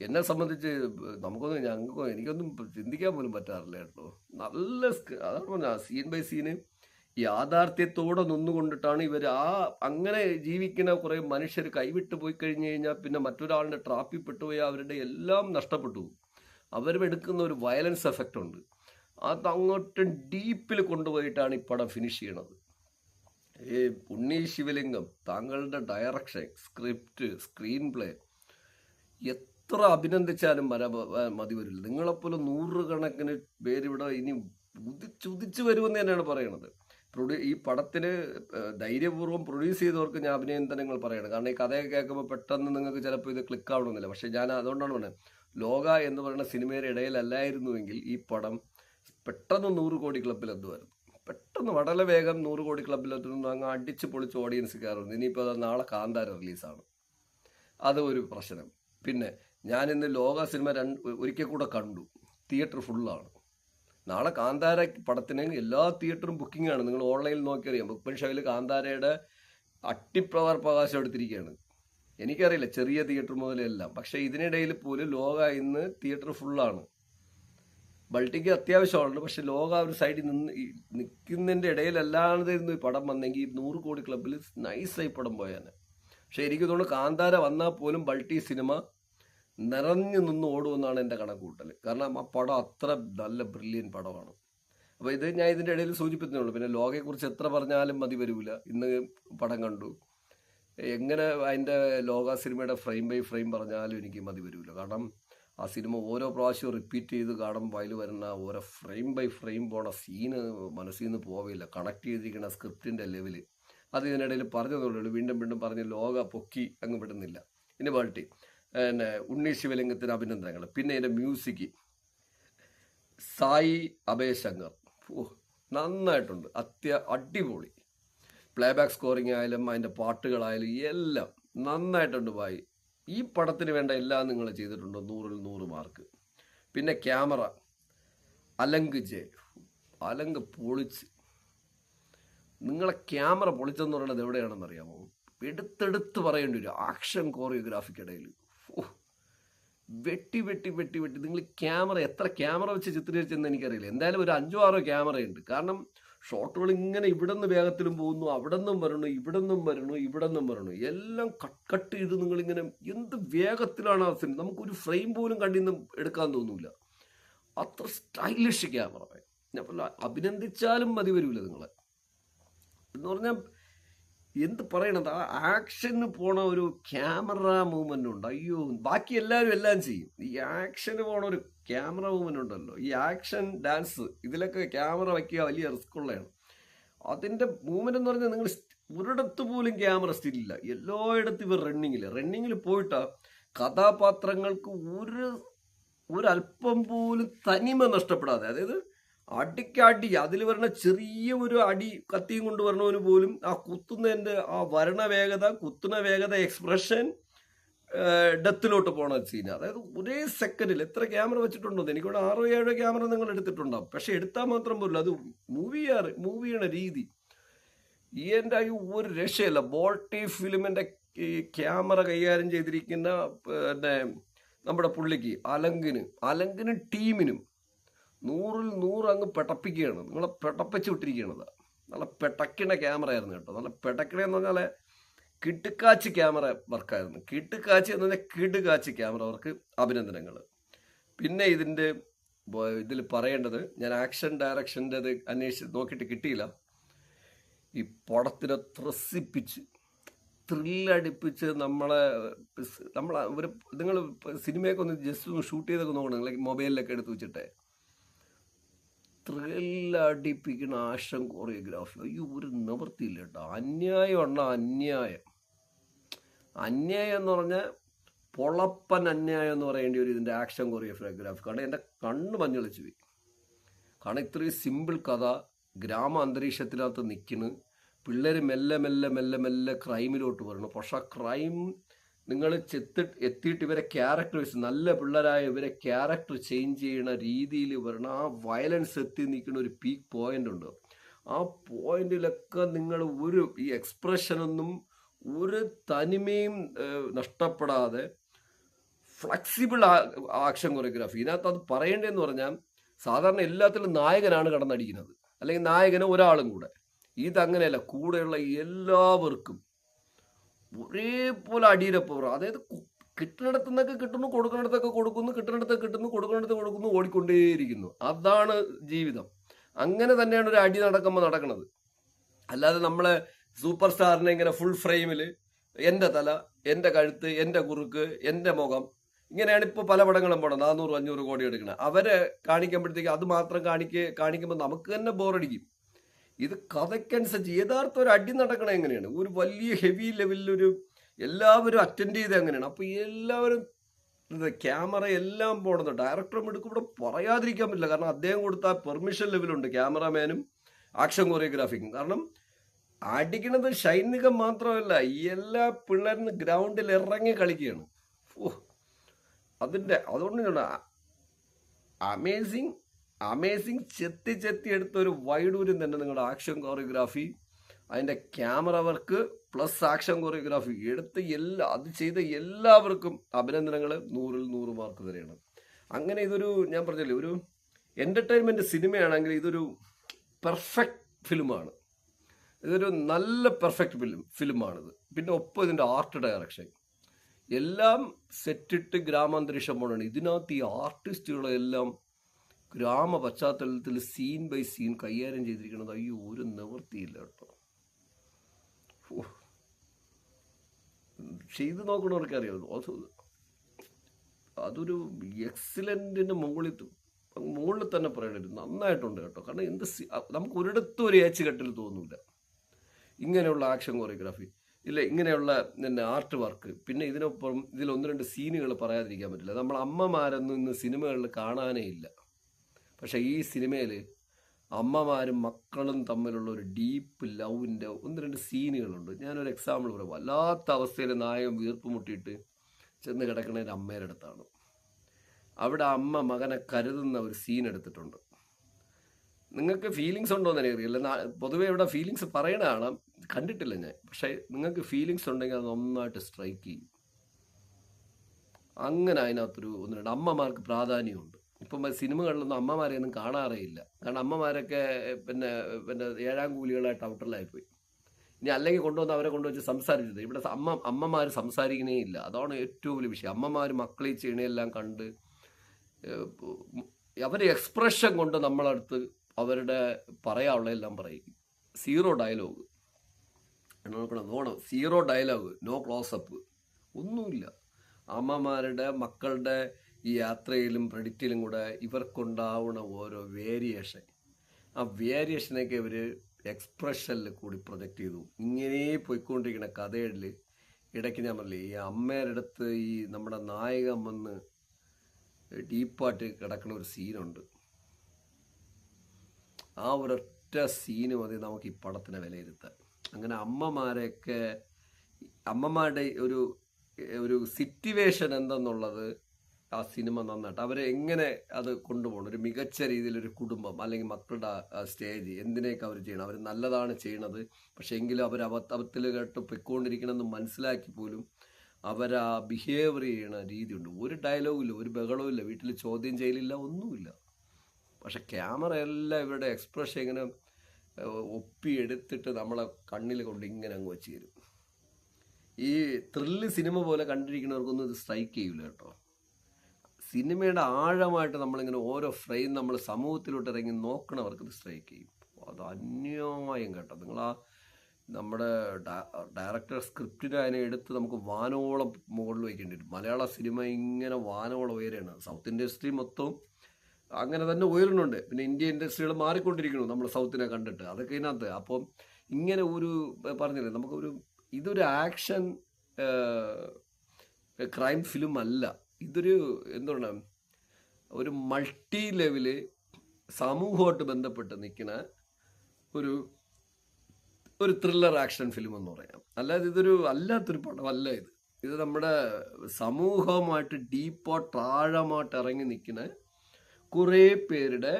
എന്നെ സംബന്ധിച്ച് നമുക്കൊന്നും ഞങ്ങൾക്കോ എനിക്കൊന്നും ചിന്തിക്കാൻ പോലും പറ്റാറില്ല കേട്ടോ. നല്ല അതാണ് പറഞ്ഞ സീൻ ബൈ സീന് യാഥാർത്ഥ്യത്തോടെ നിന്നുകൊണ്ടിട്ടാണ് ഇവർ ആ അങ്ങനെ ജീവിക്കുന്ന കുറേ മനുഷ്യർ കൈവിട്ട് പോയി കഴിഞ്ഞു കഴിഞ്ഞാൽ പിന്നെ മറ്റൊരാളുടെ ട്രാപ്പിൽ പെട്ടുപോയി അവരുടെ എല്ലാം നഷ്ടപ്പെട്ടു അവർ എടുക്കുന്ന ഒരു വയലൻസ് എഫക്റ്റ് ഉണ്ട്. അത് അങ്ങോട്ട് ഡീപ്പിൽ കൊണ്ടുപോയിട്ടാണ് ഈ പടം ഫിനിഷ് ചെയ്യണത്. ഈ ഉണ്ണി ശിവലിംഗം താങ്കളുടെ ഡയറക്ഷൻ സ്ക്രിപ്റ്റ് സ്ക്രീൻ പ്ലേ എത്ര അഭിനന്ദിച്ചാലും വര മതി വരില്ല. നിങ്ങളെപ്പോലെ നൂറുകണക്കിന് പേരിവിടെ ഇനി ഉദിച്ചുദിച്ചു വരുമെന്ന് തന്നെയാണ് പറയണത്. പ്രൊഡ്യൂ ഈ പടത്തിന് ധൈര്യപൂർവം പ്രൊഡ്യൂസ് ചെയ്തവർക്ക് ഞാൻ അഭിനന്ദനങ്ങൾ പറയണം. കാരണം ഈ കഥയൊക്കെ കേൾക്കുമ്പോൾ പെട്ടെന്ന് നിങ്ങൾക്ക് ചിലപ്പോൾ ഇത് ക്ലിക്ക് ആവണമെന്നില്ല. പക്ഷേ ഞാൻ അതുകൊണ്ടാണ് പറഞ്ഞത്. ലോക എന്ന് പറയുന്ന സിനിമയുടെ ഇടയിലല്ലായിരുന്നുവെങ്കിൽ ഈ പടം പെട്ടെന്ന് നൂറ് കോടി ക്ലബിൽ എത്തുമായിരുന്നു. പെട്ടെന്ന് വളരെ വേഗം നൂറ് കോടി ക്ലബിൽ എത്തുന്നു. അങ്ങ് അടിച്ച് പൊളിച്ച് ഓഡിയൻസ് കയറുന്നു ഇനിയിപ്പോൾ നാളെ കാന്താര റിലീസാണ് അത് ഒരു പ്രശ്നം. പിന്നെ ഞാൻ ഇന്ന് ലോക സിനിമ രണ്ട് ഒരിക്കൽ കൂടെ കണ്ടു. തിയേറ്റർ ഫുള്ളാണ്. നാളെ കാന്താര പടത്തിന് എല്ലാ തിയേറ്ററും ബുക്കിംഗ് ആണ് നിങ്ങൾ ഓൺലൈനിൽ നോക്കിയറിയാം. ബുക്ക് പരിഷയിൽ കാന്താരയുടെ അട്ടിപ്രവർ പ്രകാശം എടുത്തിരിക്കുകയാണ്. എനിക്കറിയില്ല ചെറിയ തിയേറ്റർ മുതലെല്ലാം പക്ഷേ ഇതിനിടയിൽ പോലും ലോക ഇന്ന് തിയേറ്റർ ഫുള്ളാണ്. ബൾട്ടിക്ക് അത്യാവശ്യമുണ്ട് പക്ഷെ ലോക ഒരു സൈഡിൽ നിന്ന് നിൽക്കുന്നതിന്റെ ഇടയിലല്ലാതായിരുന്നു ഈ പടം വന്നെങ്കിൽ നൂറ് കോടി ക്ലബിൽ നൈസായി പടം പോയാൽ പക്ഷെ എനിക്ക് തോന്നുന്നു കാന്താര വന്നാൽ പോലും ബൾട്ടി സിനിമ നിറഞ്ഞു നിന്ന് ഓടുമെന്നാണ് എന്റെ കണക്കൂട്ടൽ കാരണം ആ പടം അത്ര നല്ല ബ്രില്യൻ പടമാണ്. അപ്പോൾ ഇത് ഞാൻ ഇതിന്റെ ഇടയിൽ സൂചിപ്പിക്കുന്നുള്ളൂ പിന്നെ ലോകയെക്കുറിച്ച് എത്ര പറഞ്ഞാലും മതി വരില്ല ഇന്ന് പടം കണ്ടു. എങ്ങനെ അതിന്റെ ലോക സിനിമയുടെ ഫ്രെയിം ബൈ ഫ്രെയിം പറഞ്ഞാലും എനിക്ക് മതി വരില്ല കാരണം ആ സിനിമ ഓരോ പ്രാവശ്യവും റിപ്പീറ്റ് ചെയ്ത് കാണുമ്പോൾ അതിൽ വരുന്ന ഓരോ ഫ്രെയിം ബൈ ഫ്രെയിം പോണ സീന് മനസ്സിൽ നിന്ന് പോവില്ല കണക്ട് ചെയ്തിരിക്കുന്ന സ്ക്രിപ്റ്റിന്റെ ലെവൽ അത് ഇതിനിടയിൽ പറഞ്ഞതുള്ളൂ വീണ്ടും വീണ്ടും പറഞ്ഞ് ലോക പൊക്കി അങ്ങ് വിടുന്നില്ല. ഇനി ബാൾട്ടി പിന്നെ ഉണ്ണി ശിവലിംഗത്തിന് അഭിനന്ദനങ്ങൾ. പിന്നെ എന്റെ മ്യൂസിക്. സായി അഭയശങ്കർ. ഓ നന്നായിട്ടുണ്ട്. അത്യ അടിപൊളി. പ്ലേബാക്ക് സ്കോറിംഗ് ആയാലും അതിന്റെ പാട്ടുകളായാലും എല്ലാം നന്നായിട്ടുണ്ട് ഭായി. ഈ പടത്തിന് വേണ്ട എല്ലാം നിങ്ങൾ ചെയ്തിട്ടുണ്ട് നൂറിൽ നൂറ് മാർക്ക്. പിന്നെ ക്യാമറ. അലങ്ക് ജെ. അലങ്ക് പൊളിച്ച്. നിങ്ങളെ ക്യാമറ പൊളിച്ചെന്ന് പറയുന്നത് എവിടെയാണെന്ന് അറിയാമോ എടുത്തെടുത്ത് പറയേണ്ടി വരും. ആക്ഷൻ കോറിയോഗ്രാഫിക്കിടയിൽ വെട്ടി വെട്ടി വെട്ടി വെട്ടി. നിങ്ങൾ ക്യാമറ എത്ര ക്യാമറ വെച്ച് ചിത്രീകരിച്ചെന്ന് എനിക്കറിയില്ല. എന്തായാലും ഒരു അഞ്ചോ ആറോ ക്യാമറയുണ്ട്. കാരണം ഷോട്ടുകൾ ഇങ്ങനെ ഇവിടെ നിന്ന് വേഗത്തിലും പോകുന്നു അവിടെ നിന്നും വരണു ഇവിടെ നിന്നും വരണു ഇവിടെ നിന്നും വരണു. എല്ലാം കട്ട് കട്ട് ചെയ്ത് നിങ്ങളിങ്ങനെ എന്ത് വേഗത്തിലാണ് ആ സിനിമ? നമുക്കൊരു ഫ്രെയിം പോലും കണ്ടിൽ നിന്ന് എടുക്കാൻ തോന്നൂല. അത്ര സ്റ്റൈലിഷ് ക്യാമറ ഞാൻ അഭിനന്ദിച്ചാലും മതി വരൂല നിങ്ങളെ. എന്ന് പറഞ്ഞാൽ എന്ത് പറയണത്? ആ ആക്ഷന് പോണ ഒരു ക്യാമറ മൂവ്മെന്റ് ഉണ്ട്. അയ്യോ ബാക്കി എല്ലാവരും എല്ലാം ചെയ്യും. ഈ ആക്ഷന് പോണ ഒരു ക്യാമറ മൂവ്മെന്റ് ഉണ്ടല്ലോ. ഈ ആക്ഷൻ ഡാൻസ് ഇതിലൊക്കെ ക്യാമറ വയ്ക്കുക വലിയ റിസ്ക് ഉള്ളതാണ്. അതിന്റെ മൂവ്മെന്റ് എന്ന് പറഞ്ഞാൽ നിങ്ങൾ ഒരിടത്ത് പോലും ക്യാമറ സ്റ്റില്ല എല്ലായിടത്തും ഇവർ റണ്ണിങ്ങിൽ റണ്ണിങ്ങിൽ പോയിട്ടാ കഥാപാത്രങ്ങൾക്ക് ഒരു ഒരല്പം പോലും തനിമ നഷ്ടപ്പെടാതെ അതായത് അടിക്കടി അതിൽ വരണ ചെറിയ ഒരു അടി കത്തിയും കൊണ്ട് വരണവന് പോലും ആ കുത്തുന്നതിന്റെ ആ വരണ വേഗത കുത്തുന്ന വേഗത എക്സ്പ്രഷൻ ഡെത്തിലോട്ട് പോണ സീൻ അതായത് ഒരേ സെക്കൻഡിൽ എത്ര ക്യാമറ വെച്ചിട്ടുണ്ടോ എനിക്കിവിടെ ആറോ ഏഴോ ക്യാമറ നിങ്ങൾ എടുത്തിട്ടുണ്ടാവും പക്ഷെ എടുത്താൽ മാത്രം പോലും അത് മൂവ് ചെയ്യാറ് മൂവ് ചെയ്യണ രീതി. എന്റെ ഒരു രക്ഷയല്ല ബോൾട്ടി ഫിലിമിന്റെ ക്യാമറ കൈകാര്യം ചെയ്തിരിക്കുന്ന പിന്നെ നമ്മുടെ പുള്ളിക്ക് അലങ്കിന് അലങ്കിനും ടീമിനും നൂറിൽ നൂറ് അങ്ങ് പെട്ടപ്പിക്കുകയാണ് നിങ്ങളെ പെട്ടപ്പിച്ച് വിട്ടിരിക്കുകയാണ് നല്ല പെട്ടക്കിണ ക്യാമറ ആയിരുന്നു കേട്ടോ. നല്ല പെട്ടക്കിണെന്ന് പറഞ്ഞാൽ കിട്ടുകാച്ച് ക്യാമറ വർക്കായിരുന്നു കിട്ടുകാച്ച് എന്ന് പറഞ്ഞാൽ കിടുകാച്ചി ക്യാമറ വർക്ക് അഭിനന്ദനങ്ങൾ പിന്നെ ഇതിന്റെ ഇതിൽ പറയേണ്ടത് ഞാൻ ആക്ഷൻ ഡയറക്ഷന്റെ അത് അന്വേഷിച്ച് നോക്കിയിട്ട് കിട്ടിയില്ല. ഈ പടത്തിനെ ത്രസിപ്പിച്ച് ത്രില്ലടിപ്പിച്ച് നമ്മളെ നമ്മളെ ഒരു നിങ്ങൾ സിനിമയൊക്കെ ഒന്ന് ജസ്റ്റ് ഒന്ന് ഷൂട്ട് ചെയ്തൊക്കെ നോക്കണം. ലൈക്ക് മൊബൈലിലൊക്കെ എടുത്ത് വെച്ചിട്ടേ. ത്രില്ലടിപ്പിക്കുന്ന ആക്ഷൻ കൊറിയോഗ്രാഫി അയ്യോ ഒരു നിവൃത്തിയില്ല കേട്ടോ അന്യായം ഉണ്ട അന്യായം. അന്യായം എന്ന് പറഞ്ഞാൽ പൊളപ്പൻ അന്യായം എന്ന് പറയേണ്ടി ഒരു ഇതിന്റെ ആക്ഷൻ കൊറിയോഗ്രാഫി കാരണം എന്റെ കണ്ണ് മഞ്ഞളിച്ച് പോയി. കാരണം ഇത്രയും സിമ്പിൾ കഥ ഗ്രാമ അന്തരീക്ഷത്തിനകത്ത് നിൽക്കുന്നു പിള്ളേർ മെല്ലെ മെല്ലെ മെല്ലെ മെല്ലെ ക്രൈമിലോട്ട് വരണം. പക്ഷെ ആ ക്രൈം നിങ്ങൾ ചെത്തി എത്തിയിട്ട് ഇവരെ ക്യാരക്ടേഴ്സ് നല്ല പിള്ളേരായ ഇവരെ ക്യാരക്ടർ ചേഞ്ച് ചെയ്യുന്ന രീതിയിൽ വരണം ആ വയലൻസ് എത്തി നിൽക്കുന്ന ഒരു പീക്ക് പോയിന്റ് ഉണ്ട്. ആ പോയിന്റിലൊക്കെ നിങ്ങൾ ഒരു ഈ എക്സ്പ്രഷനൊന്നും ഒരു തനിമയും നഷ്ടപ്പെടാതെ ഫ്ലെക്സിബിൾ ആക്ഷൻ കൊറിയോഗ്രാഫി ഇതിനകത്ത് അത് പറയേണ്ടതെന്ന് പറഞ്ഞാൽ സാധാരണ എല്ലാത്തിലും നായകനാണ് കടന്നടിക്കുന്നത്. അല്ലെങ്കിൽ നായകന് ഒരാളും കൂടെ. ഇതങ്ങനെയല്ല. കൂടെയുള്ള എല്ലാവർക്കും ഒരേപോലെ അടിയിലപ്പോൾ വരും അതായത് കിട്ടുന്നിടത്തു നിന്നൊക്കെ കിട്ടുന്നു കൊടുക്കുന്നിടത്തൊക്കെ കൊടുക്കുന്നു കിട്ടുന്നിടത്ത് കിട്ടുന്നു കൊടുക്കുന്നിടത്ത് കൊടുക്കുന്നു ഓടിക്കൊണ്ടേയിരിക്കുന്നു. അതാണ് ജീവിതം. അങ്ങനെ തന്നെയാണ് ഒരു അടി നടക്കുമ്പോൾ നടക്കുന്നത് അല്ലാതെ നമ്മളെ സൂപ്പർ സ്റ്റാറിനെ ഇങ്ങനെ ഫുൾ ഫ്രെയിമിൽ എന്റെ തല എന്റെ കഴുത്ത് എന്റെ കുറുക്ക് എന്റെ മുഖം ഇങ്ങനെയാണ് ഇപ്പോൾ പല പടങ്ങളും പോണം നാനൂറ് അഞ്ഞൂറ് കോടി എടുക്കുന്നത് അവരെ കാണിക്കുമ്പോഴത്തേക്ക് അത് മാത്രം കാണിക്ക് കാണിക്കുമ്പോൾ നമുക്ക് തന്നെ ബോറടിക്കും ഇത് കഥയ്ക്കനുസരിച്ച് യഥാർത്ഥ ഒരു അടി നടക്കണ എങ്ങനെയാണ്? ഒരു വലിയ ഹെവി ലെവലിലൊരു എല്ലാവരും അറ്റൻഡ് ചെയ്ത് എങ്ങനെയാണ്? അപ്പോൾ എല്ലാവരും ക്യാമറ എല്ലാം പോകണം ഡയറക്ടർ എടുക്കും. ഇവിടെ പറയാതിരിക്കാൻ പറ്റില്ല. കാരണം അദ്ദേഹം കൊടുത്ത പെർമിഷൻ ലെവലുണ്ട് ക്യാമറാമാനും ആക്ഷൻ കൊറിയോഗ്രാഫിക്കും കാരണം അടിക്കണത് ഷൈനികം മാത്രമല്ല എല്ലാ പിള്ളേരും ഗ്രൗണ്ടിൽ ഇറങ്ങി കളിക്കുകയാണ്. ഓ അതിന്റെ അതുകൊണ്ട് അമേസിങ് അമേസിങ് ചെത്തി ചെത്തി എടുത്ത ഒരു വൈഡൂര്യം തന്നെ നിങ്ങളുടെ ആക്ഷൻ കോറിയോഗ്രാഫി അതിന്റെ camera work plus action choreography എടുത്ത് എല്ലാ അത് ചെയ്ത എല്ലാവർക്കും അഭിനന്ദനങ്ങൾ നൂറിൽ നൂറ് മാർക്ക് തരെയാണ് അങ്ങനെ ഇതൊരു ഞാൻ പറഞ്ഞില്ലേ ഒരു എന്റർടൈൻമെന്റ് സിനിമയാണെങ്കിൽ ഇതൊരു പെർഫെക്റ്റ് ഫിലിമാണ് ഇതൊരു നല്ല പെർഫെക്റ്റ് ഫിലിം ഫിലിമാണിത് പിന്നെ ഒപ്പം ഇതിന്റെ ആർട്ട് ഡയറക്ഷൻ എല്ലാം സെറ്റിട്ട് ഗ്രാമാന്തരീക്ഷം പോലെയാണ് ഇതിനകത്ത് ഈ ആർട്ടിസ്റ്റുകളെല്ലാം ഗ്രാമ പശ്ചാത്തലത്തിൽ സീൻ ബൈ സീൻ കൈകാര്യം ചെയ്തിരിക്കുന്നത് അയ്യോ ഒരു നിവൃത്തിയില്ല കേട്ടോ. ചെയ്ത് നോക്കണവർക്ക് അറിയാമോ അത് അതൊരു എക്സലന്റിന്റെ മുകളിൽ മുകളിൽ തന്നെ പറയണത് നന്നായിട്ടുണ്ട് കേട്ടോ. കാരണം എന്ത് നമുക്ക് ഒരിടത്തും ഒരു ഏച്ച് കെട്ടിൽ തോന്നില്ല ഇങ്ങനെയുള്ള ആക്ഷൻ കൊറിയോഗ്രാഫി ഇല്ല ഇങ്ങനെയുള്ള പിന്നെ ആർട്ട് വർക്ക് പിന്നെ ഇതിനൊപ്പം ഇതിൽ ഒന്ന് രണ്ട് സീനുകൾ പറയാതിരിക്കാൻ പറ്റില്ല. നമ്മൾ അമ്മമാരൊന്നും ഇന്ന് സിനിമകളിൽ കാണാനേ ഇല്ല. പക്ഷേ ഈ സിനിമയിൽ അമ്മമാരും മക്കളും തമ്മിലുള്ള ഒരു ഡീപ്പ് ലവിന്റെ ഒന്ന് രണ്ട് സീനുകളുണ്ട് ഞാനൊരു എക്സാമ്പിൾ പറയാം. വല്ലാത്ത അവസ്ഥയിൽ നായകൻ വീർപ്പ് മുട്ടിയിട്ട് ചെന്ന് കിടക്കുന്നതിന്റെ അമ്മയുടെ അടുത്താണ്. അവിടെ അമ്മ മകനെ കരുതുന്ന ഒരു സീൻ എടുത്തിട്ടുണ്ട്. നിങ്ങൾക്ക് ഫീലിങ്സ് ഉണ്ടോ എന്ന് എനിക്കറിയില്ല പൊതുവേ ഇവിടെ ഫീലിങ്സ് പറയണതാണ് കണ്ടിട്ടില്ല ഞാൻ. പക്ഷേ നിങ്ങൾക്ക് ഫീലിങ്സ് ഉണ്ടെങ്കിൽ അത് നന്നായിട്ട് സ്ട്രൈക്ക് ചെയ്യും. അങ്ങനെ അതിനകത്തൊരു ഒന്ന് രണ്ട് അമ്മമാർക്ക് പ്രാധാന്യമുണ്ട്. ഇപ്പം സിനിമകളിലൊന്നും അമ്മമാരെയൊന്നും കാണാറേ ഇല്ല കാരണം അമ്മമാരൊക്കെ പിന്നെ പിന്നെ ഏഴാം കൂലികളായിട്ട് ഔട്ടറിലായിപ്പോയി. ഇനി അല്ലെങ്കിൽ കൊണ്ടുവന്ന് അവരെ കൊണ്ടുവച്ച് സംസാരിച്ചത് ഇവിടെ അമ്മ അമ്മമാർ സംസാരിക്കണേ ഇല്ല. അതാണ് ഏറ്റവും വലിയ വിഷയം. അമ്മമാർ മക്കളെ ചെയ്യണെല്ലാം കണ്ട് അവർ എക്സ്പ്രഷൻ കൊണ്ട് നമ്മളടുത്ത് അവരുടെ പറയാനുള്ള എല്ലാം പറയും. Zero dialogue. നോക്കണം നോക്കണം സീറോ ഡയലോഗ്. No close-up. ഒന്നുമില്ല. അമ്മമാരുടെ മക്കളുടെ ഈ യാത്രയിലും പ്രഡിക്റ്റിലും കൂടെ ഇവർക്കുണ്ടാവുന്ന ഓരോ വേരിയേഷൻ ആ വേരിയേഷനൊക്കെ ഇവർ എക്സ്പ്രഷനിൽ കൂടി പ്രൊജക്റ്റ് ചെയ്തു. ഇങ്ങനെ പോയിക്കൊണ്ടിരിക്കുന്ന കഥയിൽ ഇടയ്ക്ക് ഞാൻ പറഞ്ഞില്ലേ ഈ അമ്മയുടെ അടുത്ത് ഈ നമ്മുടെ നായകൻ വന്ന് ഡീപ്പായിട്ട് കിടക്കുന്ന ഒരു സീനുണ്ട് ആ ഒരൊറ്റ സീന് മതി നമുക്ക് ഈ പടത്തിനെ വിലയിരുത്താൻ. അങ്ങനെ അമ്മമാരെയൊക്കെ അമ്മമാരുടെ ഒരു ഒരു സിറ്റുവേഷൻ എന്തെന്നുള്ളത് ആ സിനിമ നന്നായിട്ട് അവരെ എങ്ങനെ അത് കൊണ്ടുപോകണം? ഒരു മികച്ച രീതിയിൽ ഒരു കുടുംബം അല്ലെങ്കിൽ മക്കളുടെ സ്റ്റേജ് എന്തിനേക്ക് അവർ ചെയ്യണം? അവർ നല്ലതാണ് ചെയ്യണത്. പക്ഷേ എങ്കിലും അവർ അബദ്ധത്തിൽ കേട്ട് പൊയ്ക്കൊണ്ടിരിക്കണമെന്ന് മനസ്സിലാക്കി പോലും അവർ ആ ബിഹേവിയർ ചെയ്യണ രീതിയുണ്ട്. ഒരു ഡയലോഗും ഇല്ല ഒരു ബഹളവും ഇല്ല വീട്ടിൽ ചോദ്യം ചെയ്യലില്ല ഒന്നുമില്ല. പക്ഷെ ക്യാമറ എല്ലാം ഇവരുടെ എക്സ്പ്രഷൻ ഇങ്ങനെ ഒപ്പിയെടുത്തിട്ട് നമ്മളെ കണ്ണിൽ കൊണ്ട് ഇങ്ങനെ അങ്ങ് വെച്ച് തരും. ഈ ത്രില്ല് സിനിമ പോലെ കണ്ടിരിക്കുന്നവർക്കൊന്നും ഇത് സ്ട്രൈക്ക് ചെയ്യൂല കേട്ടോ. സിനിമയുടെ ആഴമായിട്ട് നമ്മളിങ്ങനെ ഓരോ ഫ്രെയിം നമ്മൾ സമൂഹത്തിലോട്ട് ഇറങ്ങി നോക്കണവർക്ക് സ്ട്രൈക്ക് ചെയ്യും. അത് അന്യായം കേട്ടോ. നിങ്ങൾ ആ നമ്മുടെ ഡയറക്ടർ സ്ക്രിപ്റ്റിനെ അതിനെ എടുത്ത് നമുക്ക് വാനോളം മുകളിൽ വയ്ക്കേണ്ടി വരും. മലയാള സിനിമ ഇങ്ങനെ വാനോളം ഉയരാണ്. സൗത്ത് ഇൻഡസ്ട്രി മൊത്തം അങ്ങനെ തന്നെ ഉയരുന്നുണ്ട്. പിന്നെ ഇന്ത്യ ഇൻഡസ്ട്രികൾ മാറിക്കൊണ്ടിരിക്കുന്നു നമ്മൾ സൗത്തിനെ കണ്ടിട്ട്. അതൊക്കെ ഇതിനകത്ത്. അപ്പം ഇങ്ങനെ ഒരു പറഞ്ഞില്ലേ നമുക്കൊരു ഇതൊരു ആക്ഷൻ ക്രൈം ഫിലിം അല്ല. ഇതൊരു എന്താണ് ഒരു മൾട്ടി ലെവൽ സമൂഹമായിട്ട് ബന്ധപ്പെട്ട് നിൽക്കുന്ന ഒരു ഒരു ത്രില്ലർ ആക്ഷൻ ഫിലിം എന്ന് പറയാം. അല്ലാതെ ഇതൊരു അല്ലാത്തൊരു പടമല്ല ഇത്. ഇത് നമ്മുടെ സമൂഹമായിട്ട് ഡീപ്പോട്ട് ആഴമായിട്ട് ഇറങ്ങി നിൽക്കുന്ന കുറേ പേരുടെ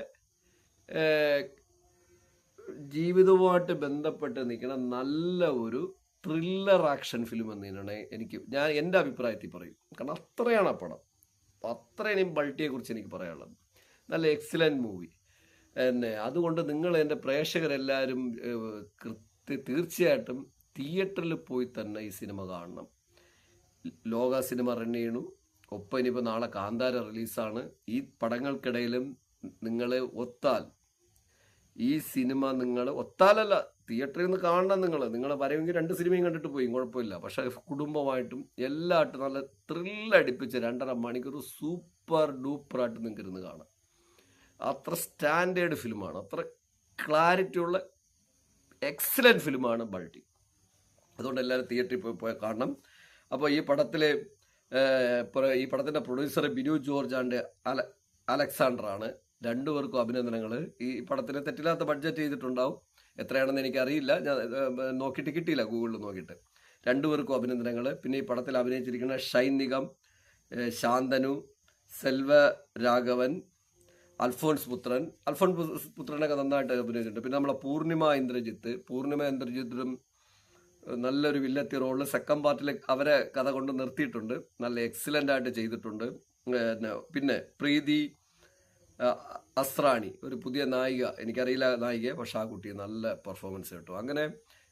ജീവിതവുമായിട്ട് ബന്ധപ്പെട്ട് നിൽക്കുന്ന നല്ല ഒരു ത്രില്ലർ ആക്ഷൻ ഫിലിം എന്നതിനാണ് എനിക്ക് ഞാൻ എന്റെ അഭിപ്രായത്തിൽ പറയും. കാരണം അത്രയാണ് ആ പടം. അത്രയാണ് ഈ ബൾട്ടിയെക്കുറിച്ച് എനിക്ക് പറയാനുള്ളത്. നല്ല എക്സലന്റ് മൂവി എന്നെ അതുകൊണ്ട് നിങ്ങൾ എന്റെ പ്രേക്ഷകരെല്ലാവരും കൃത്യ തീർച്ചയായിട്ടും തിയേറ്ററിൽ പോയി തന്നെ ഈ സിനിമ കാണണം. ലോക സിനിമ റൺ ചെയ്യണു. ഒപ്പം ഇനിയിപ്പോൾ നാളെ കാന്താര റിലീസാണ് ഈ പടങ്ങൾക്കിടയിലും നിങ്ങളെ ഒത്താൽ ഈ സിനിമ നിങ്ങൾ ഒത്താലല്ല തിയേറ്ററിൽ നിന്ന് കാണണം നിങ്ങൾ. നിങ്ങൾ വരവെങ്കിൽ രണ്ട് സിനിമയും കണ്ടിട്ട് പോയി കുഴപ്പമില്ല. പക്ഷേ കുടുംബമായിട്ടും എല്ലായിട്ടും നല്ല ത്രില്ലടിപ്പിച്ച് രണ്ടര മണിക്കൂർ സൂപ്പർ ഡൂപ്പറായിട്ട് നിങ്ങൾക്ക് ഇരുന്ന് കാണാം. അത്ര സ്റ്റാൻഡേർഡ് ഫിലിമാണ് അത്ര ക്ലാരിറ്റി ഉള്ള എക്സലന്റ് ഫിലിമാണ് ബൾട്ടി അതുകൊണ്ട് എല്ലാവരും തിയേറ്ററിൽ പോയി പോയി കാണണം. അപ്പോൾ ഈ പടത്തിലെ ഈ പടത്തിന്റെ പ്രൊഡ്യൂസർ ബിനു ജോർജ് ആൻഡ് അല അലക്സാണ്ടർ ആണ് രണ്ടുപേർക്കും അഭിനന്ദനങ്ങൾ. ഈ പടത്തിന് തെറ്റില്ലാത്ത ബഡ്ജറ്റ് ചെയ്തിട്ടുണ്ടാവും. എത്രയാണെന്ന് എനിക്കറിയില്ല. ഞാൻ നോക്കിയിട്ട് കിട്ടിയില്ല ഗൂഗിളിൽ നോക്കിയിട്ട്. രണ്ടുപേർക്കും അഭിനന്ദനങ്ങൾ പിന്നെ ഈ പടത്തിൽ അഭിനയിച്ചിരിക്കുന്ന ഷൈൻ നിഗം ശാന്തനു സെൽവ രാഘവൻ അൽഫോൺസ് പുത്രൻ. അൽഫോൺസ് പുത്രനൊക്കെ നന്നായിട്ട് അഭിനയിച്ചിട്ടുണ്ട്. പിന്നെ നമ്മളെ പൂർണിമ ഇന്ദ്രജിത്ത്. പൂർണിമ ഇന്ദ്രജിത്തും നല്ലൊരു വില്ലത്തി റോളിൽ സെക്കൻഡ് പാർട്ടിൽ അവരെ കഥ കൊണ്ട് നിർത്തിയിട്ടുണ്ട്. നല്ല എക്സലന്റ് ആയിട്ട് ചെയ്തിട്ടുണ്ട്. പിന്നെ പ്രീതി അസ്രാണി ഒരു പുതിയ നായിക. എനിക്കറിയില്ല നായികയെ പക്ഷെ ആ കുട്ടി നല്ല പെർഫോമൻസ് കിട്ടും. അങ്ങനെ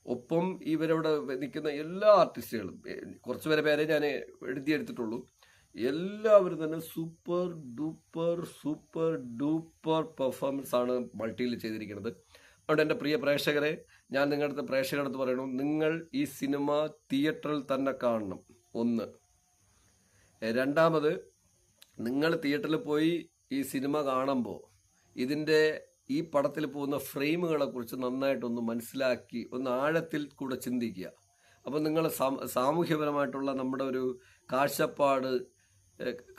ഒപ്പം ഇവരവിടെ നിൽക്കുന്ന എല്ലാ ആർട്ടിസ്റ്റുകളും കുറച്ച് പേരെ പേരെ ഞാൻ എഴുതിയെടുത്തിട്ടുള്ളൂ. എല്ലാവരും തന്നെ super duper super duper performance ആണ് മൾട്ടിയിൽ ചെയ്തിരിക്കുന്നത്. അതുകൊണ്ട് എന്റെ പ്രിയ പ്രേക്ഷകരെ ഞാൻ നിങ്ങളുടെ പ്രേക്ഷകരുടെ അടുത്ത് പറയണു നിങ്ങൾ ഈ സിനിമ തിയേറ്ററിൽ തന്നെ കാണണം. ഒന്ന്. രണ്ടാമത് നിങ്ങൾ തിയേറ്ററിൽ പോയി ഈ സിനിമ കാണുമ്പോൾ ഇതിന്റെ ഈ പടത്തിൽ പോകുന്ന ഫ്രെയിമുകളെ കുറിച്ച് നന്നായിട്ടൊന്ന് മനസ്സിലാക്കി ഒന്ന് ആഴത്തിൽ കൂടെ ചിന്തിക്കുക. അപ്പം നിങ്ങൾ സാമൂഹ്യപരമായിട്ടുള്ള നമ്മുടെ ഒരു കാഴ്ചപ്പാട്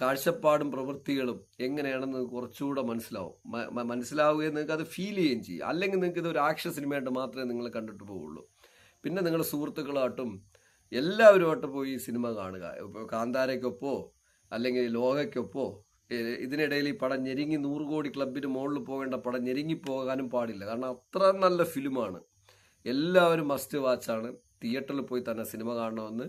കാഴ്ചപ്പാടും പ്രവൃത്തികളും എങ്ങനെയാണെന്ന് കുറച്ചുകൂടെ മനസ്സിലാവും. മനസ്സിലാവുകയും നിങ്ങൾക്ക് അത് ഫീൽ ചെയ്യുകയും ചെയ്യും. അല്ലെങ്കിൽ നിങ്ങൾക്ക് ഇത് ഒരു ആക്ഷൻ സിനിമയായിട്ട് മാത്രമേ നിങ്ങൾ കണ്ടിട്ട് പോവുള്ളൂ. പിന്നെ നിങ്ങൾ സുഹൃത്തുക്കളായിട്ടും എല്ലാവരുമായിട്ട് പോയി ഈ സിനിമ കാണുക. കാന്താരയ്ക്കൊപ്പോ അല്ലെങ്കിൽ ലോകയ്ക്കൊപ്പോ ഇതിനിടയിൽ ഈ പടം ഞെരുങ്ങി നൂറ് കോടി ക്ലബിന് മുകളിൽ പോകേണ്ട പടം ഞെരുങ്ങി പോകാനും പാടില്ല. കാരണം അത്ര നല്ല ഫിലിമാണ്. എല്ലാവരും മസ്റ്റ് വാച്ചാണ് തിയേറ്ററിൽ പോയി തന്നെ സിനിമ കാണണമെന്ന്.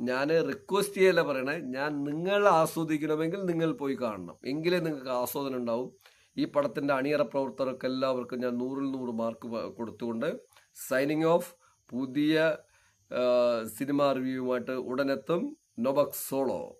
ഞാൻ റിക്വസ്റ്റ് ചെയ്യല്ല പറയണേ. ഞാൻ നിങ്ങൾ ആസ്വദിക്കണമെങ്കിൽ നിങ്ങൾ പോയി കാണണം. എങ്കിലേ നിങ്ങൾക്ക് ആസ്വാദനം ഉണ്ടാവും. ഈ പടത്തിന്റെ അണിയറ പ്രവർത്തകർക്ക് എല്ലാവർക്കും ഞാൻ നൂറിൽ നൂറ് മാർക്ക് കൊടുത്തുകൊണ്ട് സൈനിങ് ഓഫ് പുതിയ സിനിമ റിവ്യൂവുമായിട്ട് ഉടനെത്തും. നൊബക് സോളോ